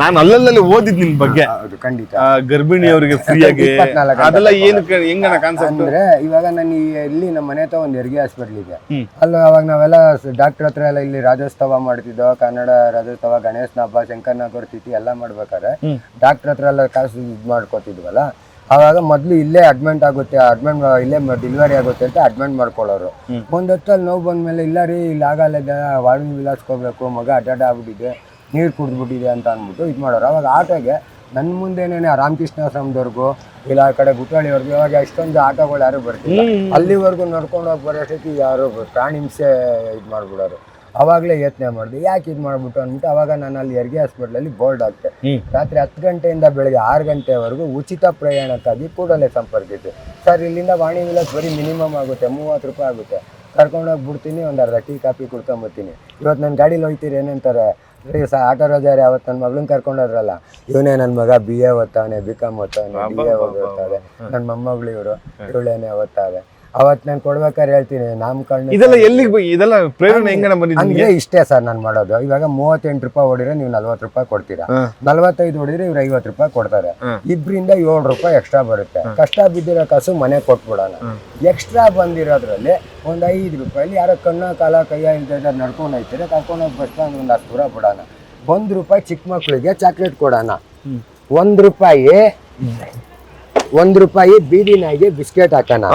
S2: ನಾನು ಅಲ್ಲಲ್ಲಿ ಓದಿದ್ ನಿನ್ ಬಗ್ಗೆ.
S1: ಹೌದು ಖಂಡಿತ.
S2: ಗರ್ಭಿಣಿ ಗರ್ಭಿಣಿಯವರಿಗೆ ಫ್ರೀ ಆಗಿ
S1: ಇಪ್ಪತ್ನಾಲ್ಕು ಗಂಟೆ
S2: ಅದೆಲ್ಲ ಏನು ಹೆಂಗಣ ಕಾನ್ಸೆಪ್ಟ್
S1: ಅಂದ್ರೆ ಇವಾಗ ನಾನು ಈ ಇಲ್ಲಿ ನಮ್ಮ ಮನೆ ಹತ್ರ ಒಂದು ಹೆರಿಗೆ ಹಾಸ್ಪಿಟ್ಲ್ ಇದೆ. ಅಲ್ಲಿ ಅವಾಗ ನಾವೆಲ್ಲ ಡಾಕ್ಟರ್ ಹತ್ರ ಎಲ್ಲ ಇಲ್ಲಿ ರಾಜ್ಯೋತ್ಸವ ಮಾಡ್ತಿದ್ದೋ ಕನ್ನಡ ರಾಜ್ಯೋತ್ಸವ ಗಣೇಶನ ಹಬ್ಬ ಶಂಕರನ ತಿಥಿ ಎಲ್ಲ ಮಾಡ್ಬೇಕಾದ್ರೆ ಡಾಕ್ಟರ್ ಹತ್ರ ಎಲ್ಲ ಕಾಸು ಇದು ಮಾಡ್ಕೋತಿದ್ವಲ್ಲ ಅವಾಗ ಮೊದಲು ಇಲ್ಲೇ ಅಡ್ಮಿಂಟ್ ಆಗುತ್ತೆ ಅಡ್ಮಿಂಟ್ ಇಲ್ಲೇ ಡೆಲಿವರಿ ಆಗುತ್ತೆ ಅಂತ ಅಡ್ಮಿಂಟ್ ಮಾಡ್ಕೊಳ್ಳೋರು. ಒಂದ್ ಹೊತ್ತಲ್ಲಿ ನೋವು ಬಂದ್ಮೇಲೆ ಇಲ್ಲ ರೀ ಇಲ್ಲಿ ಆಗಲ್ಲ ವಾರ್ಡ್ ವಿಲಾಸ್ಕೋಬೇಕು ಮಗ ಅಡ್ಡಾಡ ಆಗ್ಬಿಟ್ಟಿದೆ ನೀರು ಕುಡಿದ್ಬಿಟ್ಟಿದೆ ಅಂತ ಅಂದ್ಬಿಟ್ಟು ಇದು ಮಾಡೋರು. ಅವಾಗ ಆಟೋಗೆ ನನ್ನ ಮುಂದೆನೇನೆ ರಾಮಕೃಷ್ಣಾಶ್ರಮದವ್ರಿಗೂ ಇಲ್ಲ ಆ ಕಡೆ ಗುಟ್ಟಾಳಿವರೆಗೂ ಇವಾಗ ಎಷ್ಟೊಂದು ಆಟೋಗಳು ಯಾರು ಬರ್ತಿಲ್ಲ. ಅಲ್ಲಿವರೆಗೂ ನಡ್ಕೊಂಡು ಹೋಗಿ ಬರೋಷ್ಟಕ್ಕೆ ಯಾರು ಪ್ರಾಣಿ ಹಿಂಸೆ ಇದು ಮಾಡ್ಬಿಡೋರು. ಅವಾಗಲೇ ಯೋಚನೆ ಮಾಡಿದೆ ಯಾಕೆ ಇದು ಮಾಡ್ಬಿಟ್ಟು ಅಂದ್ಬಿಟ್ಟು ಅವಾಗ ನಾನು ಅಲ್ಲಿ ಹೆರಿಗೆ ಹಾಸ್ಪಿಟ್ಲಲ್ಲಿ ಬೋರ್ಡ್
S2: ಆಗ್ತೆ
S1: ರಾತ್ರಿ ಹತ್ತು ಗಂಟೆಯಿಂದ ಬೆಳಗ್ಗೆ ಆರು ಗಂಟೆವರೆಗೂ ಉಚಿತ ಪ್ರಯಾಣಕ್ಕಾಗಿ ಕೂಡಲೇ ಸಂಪರ್ಕಿಸಿ ಸರ್ ಇಲ್ಲಿಂದ ವಾಣಿ ವಿಲಾಸ್ ಬರೀ ಮಿನಿಮಮ್ ಆಗುತ್ತೆ ಮೂವತ್ತು ರೂಪಾಯಿ ಆಗುತ್ತೆ. ಕರ್ಕೊಂಡೋಗಿ ಬಿಡ್ತೀನಿ ಒಂದು ಅರ್ಧ ಟೀ ಕಾಫಿ ಕುಡ್ಕೊಂಬರ್ತೀನಿ ಇವತ್ತು ನನ್ನ ಗಾಡೀಲಿ ಹೋಗ್ತೀರಿ ಏನಂತಾರೆ ಸ ಆಟೋ ರಜಾರಿ ಅವತ್ತು ನನ್ನ ಮಗಳನ್ನ ಕರ್ಕೊಂಡೋದ್ರಲ್ಲ ಇವನೇ ನನ್ನ ಮಗ ಬಿ ಎ ಓದ್ತಾವನೆ ಬಿ ಕಾಮ್ ಓದ್ತಾವನೆ ಬಿ ಎ ನನ್ನ ಮೊಮ್ಮಗಳು ಇವರು ಇವಳೇನೆ ಓದ್ತಾವೆ ಅವತ್ತು ನಾನು ಕೊಡ್ಬೇಕಾದ್ರೆ ಹೇಳ್ತೀನಿ ನಾಮಕರಣ
S2: ಇದೆಲ್ಲ ಎಲ್ಲಿಗೆ ಇದೆಲ್ಲ ಪ್ರೇರಣೆ ಹೆಂಗಣ ಬಂದಿದೆ
S1: ಅಂದ್ರೆ ಇಷ್ಟೇ ಸರ್ ನಾನು ಮಾಡೋದು. ಇವಾಗ ಮೂವತ್ತೆಂಟು ರೂಪಾಯಿ ಹೊಡಿದ್ರೆ ನೀವು ನಲ್ವತ್ತು ರೂಪಾಯಿ ಕೊಡ್ತೀರಾ. ನಲ್ವತ್ತೈದು ಹೊಡಿದ್ರೆ ಇವ್ರು ಐವತ್ತು ರೂಪಾಯಿ ಕೊಡ್ತಾರೆ. ಇಬ್ಬರಿಂದ ಏಳು ರೂಪಾಯಿ ಎಕ್ಸ್ಟ್ರಾ ಬರುತ್ತೆ. ಕಷ್ಟ ಬಿದ್ದಿರೋ ಕಾಸು ಮನೆ ಕೊಟ್ಬಿಡೋಣ. ಎಕ್ಸ್ಟ್ರಾ ಬಂದಿರೋದ್ರಲ್ಲಿ ಒಂದು ಐದು ರೂಪಾಯಲ್ಲಿ ಯಾರೋ ಕಣ್ಣ ಕಾಲ ಕೈಯ ಇಲ್ದಿದ್ರೆ ನಡ್ಕೊಂಡು ಹೋಗ್ತಾರೆ. ಕರ್ಕೊಂಡು ಹೋಗಿ ಬಸ್ ಸ್ಟ್ಯಾಂಡ್ ಒಂದು ಹತ್ತು ದೂರ ಬಿಡೋಣ. ಒಂದು ರೂಪಾಯಿ ಚಿಕ್ಕ ಮಕ್ಳಿಗೆ ಚಾಕ್ಲೇಟ್ ಕೊಡೋಣ. ಒಂದು ರೂಪಾಯಿ ಒಂದು ರೂಪಾಯಿ ಬೀದಿ ನಾಯಿಗೆ ಬಿಸ್ಕೆಟ್ ಹಾಕೋಣ.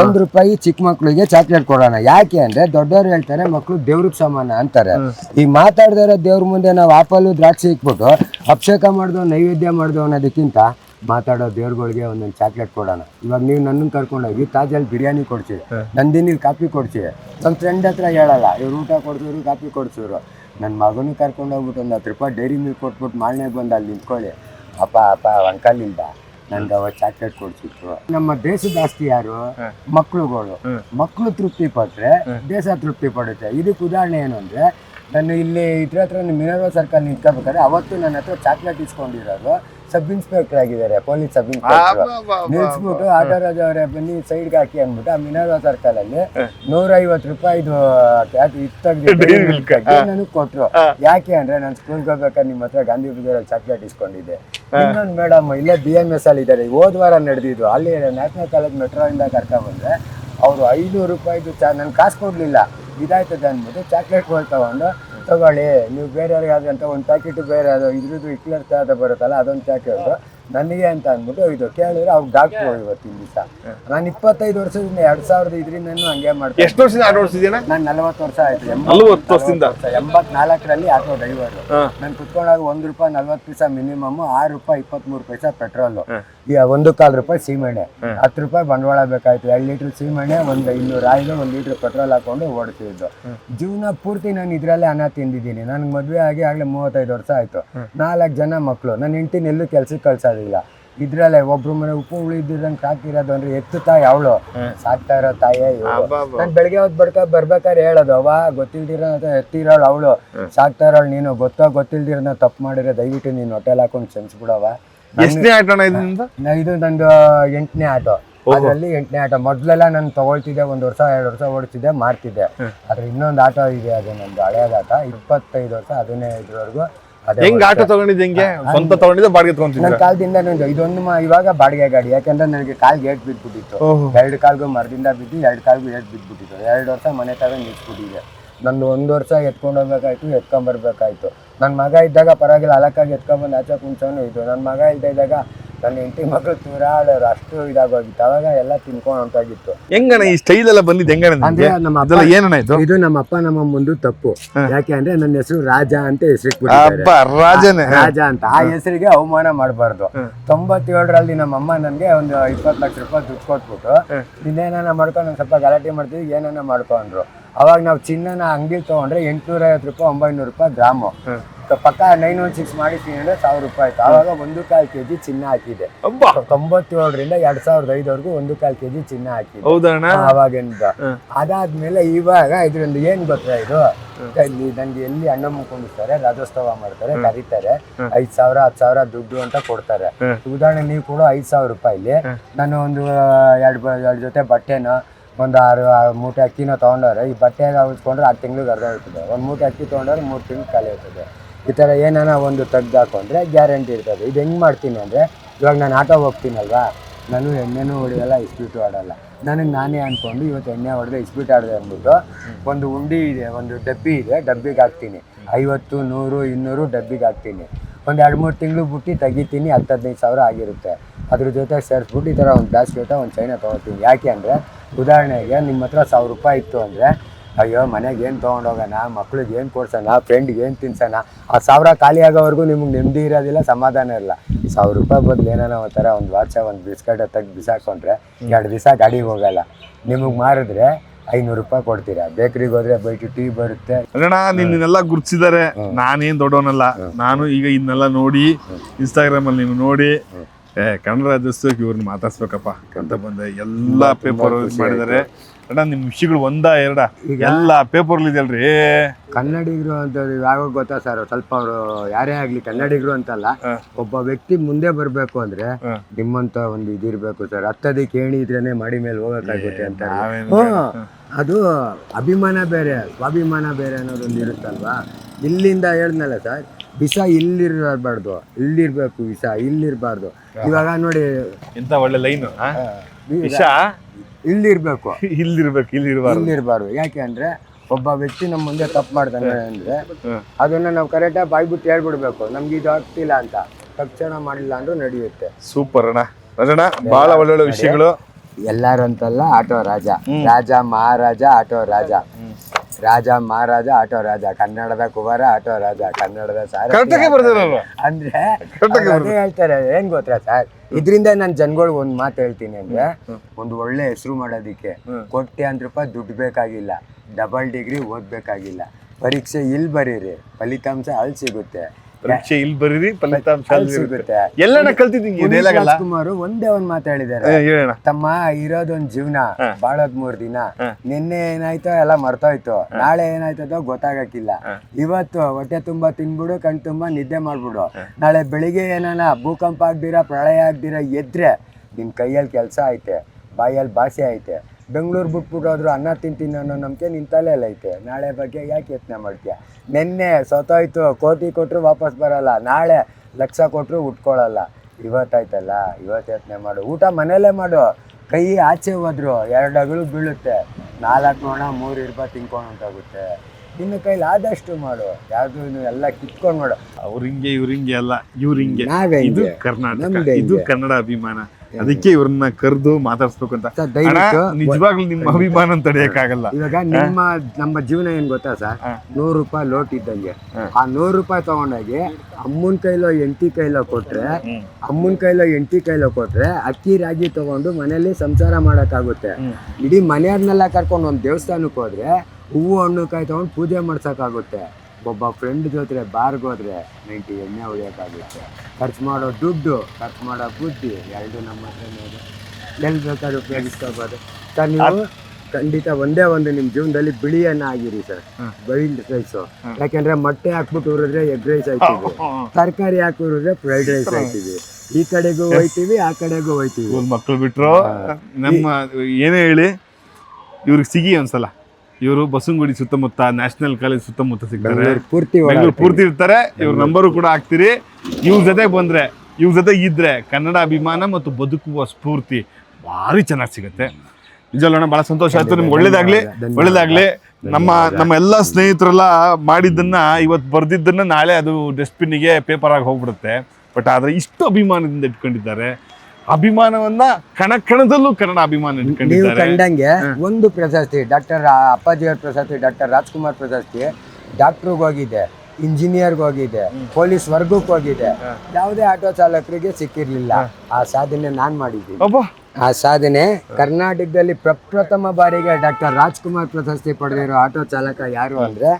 S1: ಒಂದ್ ರೂಪಾಯಿ ಚಿಕ್ಕ ಮಕ್ಳಿಗೆ ಚಾಕ್ಲೇಟ್ ಕೊಡೋಣ. ಯಾಕೆ ಅಂದ್ರೆ ದೊಡ್ಡವ್ರು ಹೇಳ್ತಾರೆ ಮಕ್ಳು ದೇವ್ರಿಗೆ ಸಮಾನ ಅಂತಾರೆ. ಈ ಮಾತಾಡ್ದಾರ ದೇವ್ರ ಮುಂದೆ ನಾವು ಆಪಲ್ಲು ದ್ರಾಕ್ಷಿ ಇಕ್ಬಿಟ್ಟು ಅಭಿಷೇಕ ಮಾಡ್ದೋ ನೈವೇದ್ಯ ಮಾಡ್ದೋ ಅನ್ನೋದಕ್ಕಿಂತ ಮಾತಾಡೋ ದೇವ್ರುಗಳಿಗೆ ಒಂದೊಂದು ಚಾಕ್ಲೇಟ್ ಕೊಡೋಣ. ಇವಾಗ ನೀವು ನನ್ನನ್ನು ಕರ್ಕೊಂಡೋಗಿ ತಾಜಲ್ಲಿ ಬಿರಿಯಾನಿ ಕೊಡ್ತೀವಿ ನಂದಿನಿಲ್ ಕಾಫಿ ಕೊಡ್ತೀವಿ ನಮ್ಮ ಫ್ರೆಂಡ್ ಹತ್ರ ಹೇಳಲ್ಲ ಇವ್ರು ಊಟ ಕೊಡ್ಸಿದ್ರು ಕಾಫಿ ಕೊಡ್ಸಿದ್ರು ನನ್ನ ಮಗನೂ ಕರ್ಕೊಂಡೋಗ್ಬಿಟ್ಟು ಒಂದು ಹತ್ತು ರೂಪಾಯಿ ಡೈರಿ ಮಿಲ್ಕ್ ಕೊಟ್ಬಿಟ್ಟು ಮಾರನೇ ಬಂದು ಅಲ್ಲಿ ನಿಂತ್ಕೊಳ್ಳಿ. ಅಪ್ಪ ಅಪ್ಪ ಅಂಕಲ್ ಇಲ್ದ ನನ್ಗೆ ಅವ ಚಾಕ್ಲೇಟ್ ಕೊಡ್ಸಿತ್ತು. ನಮ್ಮ ದೇಶದ ಆಸ್ತಿ ಯಾರು? ಮಕ್ಳುಗಳು. ಮಕ್ಕಳು ತೃಪ್ತಿ ಪಟ್ರೆ ದೇಶ ತೃಪ್ತಿ ಪಡುತ್ತೆ. ಇದಕ್ಕೆ ಉದಾಹರಣೆ ಏನು ಅಂದ್ರೆ ನಾನು ಇಲ್ಲಿ ಇದ್ರ ಹತ್ರ ಮಿನರ್ವ ಸರ್ಕಲ್ ನಿಂತ್ಕೋಬೇಕಾದ್ರೆ ಅವತ್ತು ನನ್ನ ಹತ್ರ ಚಾಕ್ಲೇಟ್ ಇಸ್ಕೊಂಡಿರೋರು ಸಬ್ ಇನ್ಸ್ಪೆಕ್ಟರ್ ಆಗಿದ್ದಾರೆ ಪೊಲೀಸ್ ಸಬ್ ಇನ್ಸ್ಪೆಕ್ಟರ್ ನಿಲ್ಸ್ಬಿಟ್ಟು ಆಟೋ ರಾಜ ಅವರೇ ಬನ್ನಿ ಸೈಡ್ಗೆ ಹಾಕಿ ಅಂದ್ಬಿಟ್ಟು ಆ ಮಿನರ್ವಾ ಸರ್ಕಲ್ ಅಲ್ಲಿ ನೂರ ಐವತ್ತು ರೂಪಾಯಿದು ನನಗೆ ಕೊಟ್ರು. ಯಾಕೆ ಅಂದ್ರೆ ನಾನು ಸ್ಕೂಲ್ಗೆ ಹೋಗ್ಬೇಕಾದ್ರೆ ನಿಮ್ಮ ಹತ್ರ ಗಾಂಧಿ ಬಜಾರಲ್ಲಿ ಚಾಕ್ಲೇಟ್ ಇಸ್ಕೊಂಡಿದ್ದೆ. ಇನ್ನೊಂದು ಮೇಡಮ್ ಇಲ್ಲೇ ಬಿ ಎಂ ಎಸ್ ಅಲ್ಲಿ ಇದ್ದಾರೆ. ಹೋದ ವಾರ ನಡೆದಿದ್ದು. ಅಲ್ಲಿ ನ್ಯಾಷನಲ್ ಕಾಲೇಜ್ ಮೆಟ್ರೋ ಇಂದ ಕರ್ಕೊಂಡ್ಬಂದ್ರೆ ಅವರು ಐನೂರು ರೂಪಾಯಿದು ಚಾ ನನ್ ಕಾಸು ಕೊಡ್ಲಿಲ್ಲ. ಇದಾಯ್ತದೆ ಅಂದ್ಬಿಟ್ಟು ಚಾಕ್ಲೇಟ್ಗಳು ತೊಗೊಂಡು ತಗೊಳ್ಳಿ ನೀವು ಬೇರೆಯವ್ರಿಗೆ ಅಂತ ಒಂದು ಪ್ಯಾಕೆಟ್ ಬೇರೆ ಅದು ಇದ್ರದ್ದು ಇಟ್ಲರ್ ಚಾದ ಬರುತ್ತಲ್ಲ ಅದೊಂದು ಚಾಕ್ಲೇಟ್ ನನಗೆ ಅಂತ ಅಂದ್ಬಿಟ್ಟು ಇದು ಕೇಳಿದ್ರೆ ಅವ್ರು ಡಾಕ್ಟ್ರು ಇವತ್ತಿನ ದಿವಸ. ನಾನು ಇಪ್ಪತ್ತೈದು ವರ್ಷದಿಂದ ಎರಡು ಸಾವಿರದ ಇದರಿಂದ ಹಂಗೆ ಮಾಡ್ತೀನಿ
S2: ಎಷ್ಟು ವರ್ಷದಿಂದ ಆಟೋ ಓಡಿಸಿದ್ಯಾನ
S1: ನಾನು ನಲವತ್ತು ವರ್ಷ ಆಯ್ತು.
S2: ನಲವತ್ತು ವರ್ಷದಿಂದ?
S1: ಎಂಬತ್ನಾಲ್ಕರಲ್ಲಿ ಆಟೋ ಡ್ರೈವರ್. ನಾನು ಕುತ್ಕೊಂಡಾಗ ಒಂದು ರೂಪಾಯಿ ನಲ್ವತ್ತು ಪೈಸಾ ಮಿನಿಮಮ್ ಆರು ರೂಪಾಯಿ ಇಪ್ಪತ್ತ್ಮೂರು ಪೈಸಾ ಪೆಟ್ರೋಲ್ ಒಂದು ಕಾಲು ರೂಪಾಯಿ ಸೀಮೆಣ್ಣೆ. ಹತ್ತು ರೂಪಾಯಿ ಬಂಡವಾಳ ಬೇಕಾಯ್ತು. ಎರಡು ಲೀಟ್ರ್ ಸೀಮೆಣ್ಣೆ ಒಂದು ಇನ್ನೂರು ಆಯಿಲ್ ಒಂದು ಲೀಟ್ರ್ ಪೆಟ್ರೋಲ್ ಹಾಕೊಂಡು ಓಡಿಸಿದ್ದು ಜೀವನ ಪೂರ್ತಿ ನಾನು ಇದ್ರಲ್ಲೇ ಅನ್ನ ತಿಂದಿದ್ದೀನಿ. ನನಗೆ ಮದುವೆ ಆಗಿ ಆಗಲೇ ಮೂವತ್ತೈದು ವರ್ಷ ಆಯ್ತು. ನಾಲ್ಕು ಜನ ಮಕ್ಕಳು ನನ್ನ ಹೆಂಡತಿನ ಎಲ್ಲೂ ಕೆಲ್ಸಕ್ಕೆ ಕಳ್ಸೋದಿಲ್ಲ. ಇದ್ರಲ್ಲೇ ಒಬ್ರು ಮನೆ ಉಪ್ಪು ಉಳಿದಿದ್ದಂಗೆ ಸಾಕಿರೋದು ಅಂದ್ರೆ ಎತ್ತು ತಾಯಿ ಅವಳು ಸಾಕ್ತಾ ಇರೋ ತಾಯೇ ನಾನು ಬೆಳಗ್ಗೆ ಹೊತ್ತು ಬಡ್ಕ ಬರ್ಬೇಕಾದ್ರೆ ಹೇಳೋದು ಅವ ಗೊತ್ತಿಲ್ದಿರೋ ಎತ್ತಿರೋಳು ಅವಳು. ಸಾಕ್ತಾ ಇರೋಳು ನೀನು. ಗೊತ್ತೋ ಗೊತ್ತಿಲ್ದಿರೋ ತಪ್ಪು ಮಾಡಿರೋ ದಯವಿಟ್ಟು ನೀನು ಹೋಟೆಲ್ ಹಾಕೊಂಡು ಸೆನ್ಸ್ಬಿಡವ
S2: ಎಷ್ಟನೇ ಆಟೋ ಅಣ್ಣ ಇದರಿಂದ
S1: ನಾ- ಇದು ನಂದು ಎಂಟನೇ ಆಟೋ. ಅದರಲ್ಲಿ ಎಂಟನೇ ಆಟೋ. ಮೊದ್ಲೆಲ್ಲ ನಾನು ತಗೊಳ್ತಿದ್ದೆ ಒಂದು ವರ್ಷ ಎರಡು ವರ್ಷ ಓಡಿಸಿದ್ದೆ ಮಾಡ್ತಿದ್ದೆ. ಆದ್ರೆ ಇನ್ನೊಂದು ಆಟೋ ಇದೆ ಅದು ನಂದು ಹಳೆಯದ ಆಟ. ಇಪ್ಪತ್ತೈದು ವರ್ಷ ಹದಿನೈದರವರೆಗೂ ಅದೇ
S2: ಹೆಂಗ್ ಆಟೋ ತಗೊಂಡಿದ್ ಹೆಂಗೆ? ಸ್ವಂತ ತಗೊಂಡಿದ್ದೆ ಬಾಡಿಗೆ
S1: ನನ್ನ ಕಾಲದಿಂದ ನಂದು ಇದೊಂದು ಮ- ಇವಾಗ ಬಾಡಿಗೆ ಗಾಡಿ. ಯಾಕಂದ್ರೆ ನನಗೆ ಕಾಲ್ಗೆ ಏಟ್ ಬಿದ್ಬಿಟ್ಟಿತ್ತು
S2: ಓಹೋ.
S1: ಎರಡು ಕಾಲ್ಗೂ ಮರದಿಂದ ಬಿದ್ದು ಎರಡು ಕಾಲ್ಗೂ ಏಟ್ ಬಿದ್ಬಿಟ್ಟಿತ್ತು ಎರಡು ವರ್ಷ ಮನೆ ತಗೊಂಡು ನಿಲ್ಸ್ಬಿಟ್ಟಿದೆ. ನಂದು ಒಂದು ವರ್ಷ ಎತ್ಕೊಂಡು ಹೋಗ್ಬೇಕಾಯ್ತು ಎತ್ಕೊಂಬರ್ಬೇಕಾಯ್ತು ನನ್ನ ಮಗ ಇದ್ದಾಗ ಪರವಾಗಿಲ್ಲ ಅಲಕ್ಕಾಗಿ ಎತ್ಕೊಂಬಂದು ಆಚೆ ಕುಂಚವನು ಇದು. ನನ್ನ ಮಗ ಇಲ್ಲದೆ ಇದ್ದಾಗ ನನ್ನ ಹೆಂಡತಿ ಮಕ್ಕಳು ತೂರಾಡೋರು ಅಷ್ಟು ಇದಾಗೋಗಿತ್ತು. ಅವಾಗ ಎಲ್ಲ ತಿನ್ಕೊಂಡು ಹೊಂಟೋಗಿತ್ತು
S2: ಹೆಂಗಣ ಈ ಸ್ಟೈಲ್ ಎಲ್ಲ ಬಂದಿದ್ದು ಹೆಂಗಣ
S1: ಅಂದ್ರೆ ನಮ್ಮ ಅಪ್ಪ
S2: ಇದು
S1: ಇದು ನಮ್ಮ ಅಪ್ಪ ನಮ್ಮ ಮುಂದೆ ತಪ್ಪು. ಯಾಕೆ ಅಂದ್ರೆ ನನ್ನ ಹೆಸರು ರಾಜ ಅಂತ
S2: ಹೆಸರು ರಾಜನೇ.
S1: ರಾಜ ಅಂತ. ಆ ಹೆಸರಿಗೆ ಅವಮಾನ ಮಾಡಬಾರ್ದು. ತೊಂಬತ್ತೇಳರಲ್ಲಿ ನಮ್ಮ ಅಮ್ಮ ನನಗೆ ಒಂದು ಇಪ್ಪತ್ತು ಲಕ್ಷ ರೂಪಾಯಿ ದುಡ್ಡು ಕೊಟ್ಬಿಟ್ಟು ಇನ್ನೇನ ಮಾಡ್ಕೊಂಡು ಒಂದು ಸ್ವಲ್ಪ ಗಲಾಟೆ ಮಾಡ್ತೀವಿ ಏನಾನ ಮಾಡ್ಕೊಂಡ್ರು ಅವಾಗ ನಾವು ಚಿನ್ನನ ಅಂಗಡಿ ತೊಗೊಂಡ್ರೆ ಎಂಟ್ನೂರ ಐವತ್ತು ರೂಪಾಯಿ ಒಂಬೈನೂರು ರೂಪಾಯಿ ಗ್ರಾಮು. ಪಕ್ಕ ನೈನ್ ಒನ್ ಸಿಕ್ಸ್ ಮಾಡಿಸ್ತೀನಿ ಅಂದ್ರೆ ಸಾವಿರ ರೂಪಾಯಿ ಆಯ್ತು. ಆವಾಗ ಒಂದು ಕಾಲು ಕೆ ಜಿ ಚಿನ್ನ ಹಾಕಿದೆ ತೊಂಬತ್ತೇಳರಿಂದ ಎರಡ್ ಸಾವಿರದ ಐದವರೆಗೂ ಒಂದು ಕಾಲು ಕೆ ಜಿ ಚಿನ್ನ ಹಾಕಿದೆ ಅವಾಗಿಂದ ಅದಾದ್ಮೇಲೆ ಇವಾಗ ಇದ್ರಿಂದ ಏನ್ ಗೊತ್ತಾ ಇದು? ಇಲ್ಲಿ ನನ್ಗೆ ಎಲ್ಲಿ ಅಣ್ಣ ಮುಕೊಂಡಿರ್ತಾರೆ ರಾಜ್ಯೋತ್ಸವ ಮಾಡ್ತಾರೆ ಕರೀತಾರೆ. ಐದ್ ಸಾವಿರ ಹತ್ತು ಸಾವಿರ ದುಡ್ಡು ಅಂತ ಕೊಡ್ತಾರೆ. ಉದಾಹರಣೆ ನೀವು ಕೂಡ ಐದ್ ಸಾವಿರ ರೂಪಾಯಿಲಿ ನಾನು ಒಂದು ಎರಡು ಎರಡು ಜೊತೆ ಬಟ್ಟೆನ ಒಂದು ಆರು ಮೂಟೆ ಅಕ್ಕಿನ ತೊಗೊಂಡವ್ರೆ. ಈ ಬಟ್ಟೆ ಉಳಿಸ್ಕೊಂಡ್ರೆ ಆರು ತಿಂಗ್ಳಿಗೆ ಅರ್ಧ ಇರ್ತದೆ. ಒಂದು ಮೂಟೆ ಅಕ್ಕಿ ತೊಗೊಂಡವ್ರೆ ಮೂರು ತಿಂಗಳು ಖಾಲಿ ಇರ್ತದೆ. ಈ ಥರ ಏನಾನ ಒಂದು ತೆಗ್ದು ಹಾಕೊಂಡ್ರೆ ಗ್ಯಾರಂಟಿ ಇರ್ತದೆ. ಇದು ಹೆಂಗೆ ಮಾಡ್ತೀನಿ ಅಂದರೆ, ಇವಾಗ ನಾನು ಆಟೋ ಹೋಗ್ತೀನಲ್ವಾ? ನಾನು ಎಣ್ಣೆನೂ ಹೊಡೆಯಲ್ಲ ಇಸ್ಪೀಟು ಆಡೋಲ್ಲ. ನನಗೆ ನಾನೇ ಅಂದ್ಕೊಂಡು ಇವತ್ತು ಎಣ್ಣೆ ಹೊಡೆದೆ ಇಸ್ಪೀಟ್ ಆಡಿದೆ ಅಂದ್ಬಿಟ್ಟು ಒಂದು ಉಂಡಿ ಇದೆ, ಒಂದು ಡಬ್ಬಿ ಇದೆ, ಡಬ್ಬಿಗೆ ಹಾಕ್ತೀನಿ. ಐವತ್ತು, ನೂರು, ಇನ್ನೂರು ಡಬ್ಬಿಗೆ ಹಾಕ್ತೀನಿ. ಒಂದು ಎರಡು ಮೂರು ತಿಂಗಳು ಬಿಟ್ಟು ತೆಗಿತೀನಿ, ಹತ್ತು ಹದಿನೈದು ಸಾವಿರ ಆಗಿರುತ್ತೆ. ಅದ್ರ ಜೊತೆ ಸೇರಿಸ್ಬಿಟ್ಟು ಈ ಥರ ಒಂದು ಬ್ಯಾಸ್ಕೆಟ ಒಂದು ಚೈನ ತೊಗೊತೀನಿ ಯಾಕೆ ಅಂದರೆ ಉದಾಹರಣೆಗೆ ನಿಮ್ಮ ಹತ್ರ ಸಾವಿರ ರೂಪಾಯಿ ಇತ್ತು ಅಂದರೆ ಅಯ್ಯೋ ಮನೆಗೆ ಏನು ತೊಗೊಂಡೋಗೋಣ ಮಕ್ಳಿಗೆ ಏನು ಕೊಡ್ಸೋಣ ಫ್ರೆಂಡ್ಗೆ ಏನು ತಿನ್ಸೋಣ ಆ ಸಾವಿರ ಖಾಲಿ ಆಗೋವರೆಗೂ ನಿಮ್ಗೆ ನೆಮ್ಮದಿ ಇರೋದಿಲ್ಲ ಸಮಾಧಾನ ಇರಲ್ಲ ಸಾವಿರ ರೂಪಾಯಿ ಬದಲು ಏನಾನ ಒಂಥರ ಒಂದು ವಾಚ ಒಂದು ಬಿಸ್ಕೆಟ್ ತೆಗ್ದು ಬಿಸಾಕೊಂಡ್ರೆ ಎರಡು ದಿವಸ ಗಾಡಿಗೆ ಹೋಗೋಲ್ಲ. ನಿಮಗೆ ಮಾರಿದ್ರೆ ಐನೂರು ರೂಪಾಯಿ ಕೊಡ್ತೀರಾ. ಬೇಕ್ರಿಗೆ ಹೋದ್ರೆ ಬೈಟು ಟೀ ಬರುತ್ತೆ.
S2: ಅಣ್ಣ ನಿನ್ನೆಲ್ಲ ಗುರ್ತಿಸಿದ್ದಾರೆ ನಾನೇನು ದೊಡ್ಡವನಲ್ಲ. ನಾನು ಈಗ ಇದನ್ನೆಲ್ಲ ನೋಡಿ ಇನ್ಸ್ಟಾಗ್ರಾಮಲ್ಲಿ ನೀವು ನೋಡಿ ಏ ಕನ್ನಡ ರಾಜ್ಯೋತ್ಸವಕ್ಕೆ ಇವ್ರನ್ನ ಮಾತಾಡ್ಸ್ಬೇಕಪ್ಪ ಅಂತ ಬಂದೆ. ಎಲ್ಲ ಪೇಪರ್ ಮಾಡಿದ್ದಾರೆ. ಅಣ್ಣ ನಿಮ್ಮ ವಿಷಯಗಳು ಒಂದ ಎರಡ? ಎಲ್ಲ ಪೇಪರ್ ಇದೆಯಲ್ರಿ?
S1: ಕನ್ನಡಿಗರು ಅಂತ ಯಾವಾಗ ಗೊತ್ತಾ ಸರ್ ಸ್ವಲ್ಪ ಅವರು ಯಾರೇ ಆಗ್ಲಿ ಕನ್ನಡಿಗರು ಅಂತಲ್ಲ ಒಬ್ಬ ವ್ಯಕ್ತಿ ಮುಂದೆ ಬರ್ಬೇಕು ಅಂದ್ರೆ ನಿಮ್ಮಂತ ಒಂದು ಇದಿರ್ಬೇಕು ಸರ್ ಹತ್ತದಿ ಕೇಣಿ ಇದ್ರೇನೆ ಮಾಡಿ ಮೇಲೆ ಹೋಗಕ್ಕಾಗುತ್ತೆ ಅಂತ ಅದು ಅಭಿಮಾನ ಬೇರೆ ಸ್ವಾಭಿಮಾನ ಬೇರೆ ಅನ್ನೋದೊಂದು ಇರುತ್ತಲ್ವಾ? ಇಲ್ಲಿಂದ ಹೇಳ್ದಲ್ಲ ಸರ್ ವಿಷ ಇಲ್ಲಿರಬಾರ್ದು ಇಲ್ಲಿರ್ಬೇಕು ವಿಷ ಇಲ್ಲಿರ್ಬಾರ್ದು. ಇವಾಗ ನೋಡಿ
S2: ಎಂತ ಒಳ್ಳೆ ಲೈನ್ ವಿಷ?
S1: ಇಲ್ಲಿರ್ಬೇಕು.
S2: ಇಲ್ಲಿರ್ಬೇಕು ಇಲ್ಲಿರ್ಬಾರ್ದು.
S1: ಇಲ್ಲಿರ್ಬಾರ್ದು. ಯಾಕೆ ಅಂದ್ರೆ ಒಬ್ಬ ವ್ಯಕ್ತಿ ನಮ್ಮ ಮುಂದೆ ತಪ್ಪು ಮಾಡ್ತಾನೆ ಅಂದ್ರೆ ಅದನ್ನ ನಾವು ಕರೆಕ್ಟಾಗಿ ಬಾಯ್ಬಿಟ್ಟು ಹೇಳ್ಬಿಡ್ಬೇಕು. ನಮ್ಗೆ ಇದು ಆಗ್ತಿಲ್ಲ ಅಂತ. ತಕ್ಷಣ ಮಾಡಿಲ್ಲ ಅಂದ್ರೂ ನಡೆಯುತ್ತೆ.
S2: ಸೂಪರ್ ಅಣ್ಣ. ರಜಣ ಬಹಳ ಒಳ್ಳೊಳ್ಳೆ ವಿಷಯಗಳು.
S1: ಎಲ್ಲಾರಂತಲ್ಲ ಆಟೋ ರಾಜ. ರಾಜ ಮಹಾರಾಜ ಆಟೋ ರಾಜ. ರಾಜ ಮಹಾರಾಜ ಆಟೋ ರಾಜ ಕನ್ನಡದ ಕುಮಾರ ಆಟೋ ರಾಜ ಕನ್ನಡದ ಸಾರ್
S2: ಕರೆಕ್ಟಾಗಿ
S1: ಅಂದ್ರೆ ಅವ್ರು ಅದೇ ಹೇಳ್ತಾರೆ ಏನ್ ಗೊತ್ತಾ ಸರ್? ಇದರಿಂದ ನಾನು ಜನಗಳಿಗೆ ಒಂದ್ ಮಾತು ಹೇಳ್ತೀನಿ ಅಂದ್ರೆ ಒಂದು ಒಳ್ಳೆ ಹೆಸರು ಮಾಡೋದಿಕ್ಕೆ ಅಂತ ರೂಪಾಯಿ ದುಡ್ಡು ಬೇಕಾಗಿಲ್ಲ ಡಬಲ್ ಡಿಗ್ರಿ ಓದ್ಬೇಕಾಗಿಲ್ಲ. ಪರೀಕ್ಷೆ ಇಲ್ಲಿ ಬರೀರಿ ಫಲಿತಾಂಶ ಅಲ್ಲಿ ಸಿಗುತ್ತೆ.
S2: ಪರೀಕ್ಷೆ ಇಲ್ಲಿ ಬರೀರಿ ಫಲಿತಾಂಶ
S1: ಅಲ್ಲಿ
S2: ಅಲ್ಲಿ
S1: ಸಿಗುತ್ತೆ
S2: ಎಲ್ಲಣ್ಣ ಕಲ್ತಿದ್ದೀನಿ
S1: ರಾಜ್ಕುಮಾರ್ ಒಂದೇ ಒಂದ್ ಮಾತಾಡಿದ್ದಾರೆ
S2: ಏ,
S1: ತಮ್ಮ ಇರೋದೊಂದ್ ಜೀವನ ಬಾಳೋದ್ ಮೂರ್ ದಿನ. ನಿನ್ನೆ ಏನಾಯ್ತೋ ಎಲ್ಲ ಮರ್ತೋಯ್ತು. ನಾಳೆ ಏನಾಯ್ತದೋ ಗೊತ್ತಾಗಕ್ಕಿಲ್ಲ. ಇವತ್ತು ಹೊಟ್ಟೆ ತುಂಬಾ ತಿನ್ಬಿಡು ಕಣ್ ತುಂಬಾ ನಿದ್ದೆ ಮಾಡ್ಬಿಡು. ನಾಳೆ ಬೆಳಿಗ್ಗೆ ಏನಾನ ಭೂಕಂಪ ಆಗ್ದಿರ ಪ್ರಳಯ ಆಗ್ದಿರ ಎದ್ರೆ ನಿನ್ ಕೈಯಲ್ಲಿ ಕೆಲಸ ಐತೆ ಬಾಯಲ್ಲಿ ಭಾಷೆ ಐತೆ. ಬೆಂಗಳೂರು ಬಿಟ್ಬಿಟ್ಟು ಅನ್ನ ತಿಂತೀನಿ ಅನ್ನೋ ನಂಬಿಕೆ ನಿಂತಲೇ ತಲೆಯಲ್ಲಿ ಐತೆ. ನಾಳೆ ಬಗ್ಗೆ ಯಾಕೆ ಯತ್ನ ಮಾಡ್ತೀಯ? ನಿನ್ನೆ ಸತ್ತೋಯ್ತು ಕೋಟಿ ಕೊಟ್ಟರು ವಾಪಸ್ ಬರೋಲ್ಲ ನಾಳೆ ಲಕ್ಷ ಕೊಟ್ಟರು ಉಟ್ಕೊಳ್ಳಲ್ಲ ಇವತ್ತಾಯ್ತಲ್ಲ ಇವತ್ತು ಯತ್ನೆ ಮಾಡು. ಊಟ ಮನೇಲೇ ಮಾಡು. ಕೈ ಆಚೆ ಹೋದ್ರು ಎರಡು ಅಗಳು ಬೀಳುತ್ತೆ. ನಾಲ್ಕು ನೋಣ ಮೂರು ಇರ್ಬಾ ತಿನ್ಕೊಂಡು ಅಂತಾಗುತ್ತೆ ನಿನ್ನ ಕೈಲಿ ಆದಷ್ಟು ಮಾಡು. ಯಾವುದು ಎಲ್ಲ ಕಿತ್ಕೊಂಡು ಮಾಡು.
S2: ಅವ್ರ ಹಿಂಗೆ ಇವ್ರ ಹಿಂಗೆ ಅಲ್ಲ ಇವ್ರ ಹಿಂಗೆ.
S1: ನಾವೇ
S2: ಇದು ಕರ್ನಾಟಕ ಇದು ಕನ್ನಡ ಅಭಿಮಾನ. ಅದಕ್ಕೆ ಇವ್ರನ್ನ ಕರೆದು ಮಾತಾಡ್ಸ್ಬೇಕು ಅಂತ.
S1: ದಯವಿಟ್ಟು
S2: ನಿಜವಾಗ್ಲೂ ನಿಮ್ಮ ಅಭಿಮಾನ ತಡೆಯಕ್ಕಾಗಲ್ಲ.
S1: ಇವಾಗ ನಿಮ್ಮ ನಮ್ಮ ಜೀವನ ಏನ್ ಗೊತ್ತಾ ಸರ್? ನೂರು ರೂಪಾಯಿ ಲೋಟ್ ಇದ್ದಂಗೆ. ಆ ನೂರು ರೂಪಾಯಿ ತಗೊಂಡಾಗಿ ಅಮ್ಮನ ಕೈಲೋ ಎಂಟಿ ಕೈಲೋ ಕೊಟ್ರೆ ಅಮ್ಮನ ಕೈಲೋ ಎಂಟಿ ಕೈಲೋ ಕೊಟ್ರೆ ಅಕ್ಕಿ ರಾಗಿ ತಗೊಂಡು ಮನೇಲಿ ಸಂಸಾರ ಮಾಡಕ್ಕಾಗುತ್ತೆ. ಇಡೀ ಮನೆಯವ್ರನ್ನೆಲ್ಲ ಕರ್ಕೊಂಡು ಒಂದು ದೇವಸ್ಥಾನಕ್ಕೆ ಹೋದ್ರೆ ಹೂವು ಹಣ್ಣು ಕಾಯಿ ತಗೊಂಡು ಪೂಜೆ ಮಾಡ್ಸಕ್ಕಾಗುತ್ತೆ. ಒಬ್ಬ ಫ್ರೆಂಡ್ ಜೊತೆ ಬಾರ್ಗೆ ಹೋದ್ರೆ ನೈಂಟಿ ಎಣ್ಣೆ ಹೊಡಿಯೋಕ್ಕಾಗುತ್ತೆ. ಖರ್ಚು ಮಾಡೋ ದುಡ್ಡು ಖರ್ಚು ಮಾಡೋ ಬುದ್ಧಿ ಎರಡು ನಮ್ಮ ಹತ್ರ ಇದೆ. ಎಲ್ಲಿ ಬೇಕಾದ್ರೂ ಉಪಯೋಗಿಸ್ಕೋಬೋದು. ಸರ್ ನೀವು ಖಂಡಿತ ಒಂದೇ ಒಂದು ನಿಮ್ಮ ಜೀವನದಲ್ಲಿ ಬಿಳಿಯನ್ನ ಆಗಿರಿ ಸರ್. ಬೈಲ್ಡ್ ರೈಸು ಯಾಕೆಂದ್ರೆ ಮೊಟ್ಟೆ ಹಾಕ್ಬಿಟ್ಟು ಉರಿದ್ರೆ ಎಗ್ ರೈಸ್ ಆಯ್ತೀವಿ ತರಕಾರಿ ಹಾಕಿ ಉರಿದ್ರೆ ಫ್ರೈಡ್ ರೈಸ್ ಆಯ್ತೀವಿ ಈ ಕಡೆಗೂ ಹೋಯ್ತೀವಿ ಆ ಕಡೆಗೂ ಹೋಯ್ತೀವಿ.
S2: ಮಕ್ಕಳು ಬಿಟ್ರು ನಮ್ಮ ಏನೇ ಹೇಳಿ ಇವ್ರಿಗೆ ಸಿಗಿ ಒಂದ್ಸಲ. ಇವರು ಬಸವನಗುಡಿ ಸುತ್ತಮುತ್ತ ನ್ಯಾಷನಲ್ ಕಾಲೇಜ್ ಸುತ್ತಮುತ್ತ ಸಿಗ್ತಾರೆ.
S1: ಪೂರ್ತಿ
S2: ಬೆಂಗಳೂರು ಪೂರ್ತಿ ಇರ್ತಾರೆ. ಇವ್ರ ನಂಬರು ಕೂಡ ಹಾಕ್ತೀರಿ. ಇವ್ರ ಜೊತೆ ಬಂದ್ರೆ ಇವ್ರ ಜೊತೆ ಇದ್ರೆ ಕನ್ನಡ ಅಭಿಮಾನ ಮತ್ತು ಬದುಕುವ ಸ್ಫೂರ್ತಿ ಭಾರಿ ಚೆನ್ನಾಗಿ ಸಿಗುತ್ತೆ. ನಿಜವಲ್ಲಣ್ಣ ಬಹಳ ಸಂತೋಷ ಆಯ್ತು. ನಿಮ್ಗೆ ಒಳ್ಳೇದಾಗ್ಲಿ.
S1: ಒಳ್ಳೇದಾಗಲಿ.
S2: ಒಳ್ಳೇದಾಗ್ಲಿ ನಮ್ಮ ನಮ್ಮ ಎಲ್ಲ ಸ್ನೇಹಿತರೆಲ್ಲ ಮಾಡಿದ್ದನ್ನ ಇವತ್ತು ಬರ್ದಿದ್ದನ್ನ ನಾಳೆ ಅದು ಡಸ್ಟ್ಬಿನ್ನಿಗೆ ಪೇಪರ್ ಆಗಿ ಹೋಗ್ಬಿಡುತ್ತೆ. ಬಟ್ ಆದ್ರೆ ಇಷ್ಟು ಅಭಿಮಾನದಿಂದ ಇಟ್ಕೊಂಡಿದ್ದಾರೆ. ಅಭಿಮಾನವನ್ನ ಕಣ ಕಣದಲ್ಲೂ ಕನ್ನಡ ಅಭಿಮಾನ
S1: ನೀವು
S2: ಇಟ್ಕೊಂಡಿದ್ದಾರೆ.
S1: ಕಂಡಂಗೆ ಒಂದು ಪ್ರಶಸ್ತಿ ಡಾಕ್ಟರ್ ಅಪ್ಪಾಜಿಯವ್ರ ಪ್ರಶಸ್ತಿ ಡಾಕ್ಟರ್ ರಾಜ್ಕುಮಾರ್ ಪ್ರಶಸ್ತಿ ಡಾಕ್ಟ್ರಿಗೆ ಹೋಗಿದೆ ಇಂಜಿನಿಯರ್ಗೆ ಹೋಗಿದೆ ಪೊಲೀಸ್ ವರ್ಗಕ್ಕೆ ಹೋಗಿದೆ. ಯಾವುದೇ ಆಟೋ ಚಾಲಕರಿಗೆ ಸಿಕ್ಕಿರ್ಲಿಲ್ಲ. ಆ ಸಾಧನೆ ನಾನ್ ಮಾಡಿದ್ದೀನಿ.
S2: ಅಬ್ಬಾ.
S1: ಆ ಸಾಧನೆ ಕರ್ನಾಟಕದಲ್ಲಿ ಪ್ರಪ್ರಥಮ ಬಾರಿಗೆ ಡಾಕ್ಟರ್ ರಾಜ್ಕುಮಾರ್ ಪ್ರಶಸ್ತಿ ಪಡೆದಿರೋ ಆಟೋ ಚಾಲಕ ಯಾರು ಅಂದ್ರೆ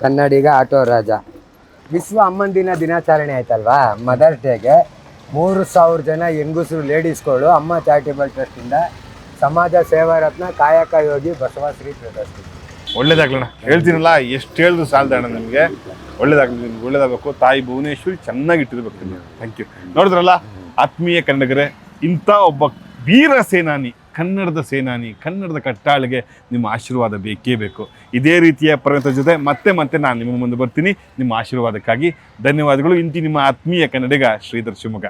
S1: ಕನ್ನಡಿಗ ಆಟೋ ರಾಜ. ವಿಶ್ವ ಅಮ್ಮನ ದಿನ ದಿನಾಚರಣೆ ಆಯ್ತಲ್ವಾ? ಮದರ್ಸ್ ಡೇಗೆ ಮೂರು ಸಾವಿರ ಜನ ಹೆಂಗಸರು ಲೇಡೀಸ್ಗಳು ಅಮ್ಮ ಚಾರಿಟೇಬಲ್ ಟ್ರಸ್ಟಿಂದ ಸಮಾಜ ಸೇವಾ ರತ್ನ ಕಾಯಕ ಯೋಗಿ ಬಸವಶ್ರೀ ಪ್ರಶಸ್ತಿ
S2: ಒಳ್ಳೇದಾಗ್ಲಣ್ಣ. ಹೇಳ್ತೀನಲ್ಲ, ಎಷ್ಟು ಹೇಳಿದ್ರು ಸಾಲದ ಅಣ್ಣ ನಿಮಗೆ. ಒಳ್ಳೇದಾಗ್ಲಿ, ನಿಮ್ಗೆ ಒಳ್ಳೇದಾಗಬೇಕು. ತಾಯಿ ಭುವನೇಶ್ವರಿ ಚೆನ್ನಾಗಿ ಇಟ್ಟಿರ್ಬೇಕು ನೀವು. ಥ್ಯಾಂಕ್ ಯು ನೋಡಿದ್ರಲ್ಲ, ಆತ್ಮೀಯ ಕನ್ನಡಿಗರೇ, ಇಂಥ ಒಬ್ಬ ವೀರ ಸೇನಾನಿ ಕನ್ನಡದ ಸೇನಾನಿ, ಕನ್ನಡದ ಕಟ್ಟಾಳಿಗೆ ನಿಮ್ಮ ಆಶೀರ್ವಾದ ಬೇಕೇ ಬೇಕು. ಇದೇ ರೀತಿಯ ಪರ್ವತ ಜೊತೆ ಮತ್ತೆ ಮತ್ತೆ ನಾನು ನಿಮ್ಮ ಮುಂದೆ ಬರ್ತೀನಿ. ನಿಮ್ಮ ಆಶೀರ್ವಾದಕ್ಕಾಗಿ ಧನ್ಯವಾದಗಳು. ಇಂತಿ ನಿಮ್ಮ ಆತ್ಮೀಯ ಕನ್ನಡಿಗ ಶ್ರೀಧರ್ ಶಿವಮೊಗ್ಗ.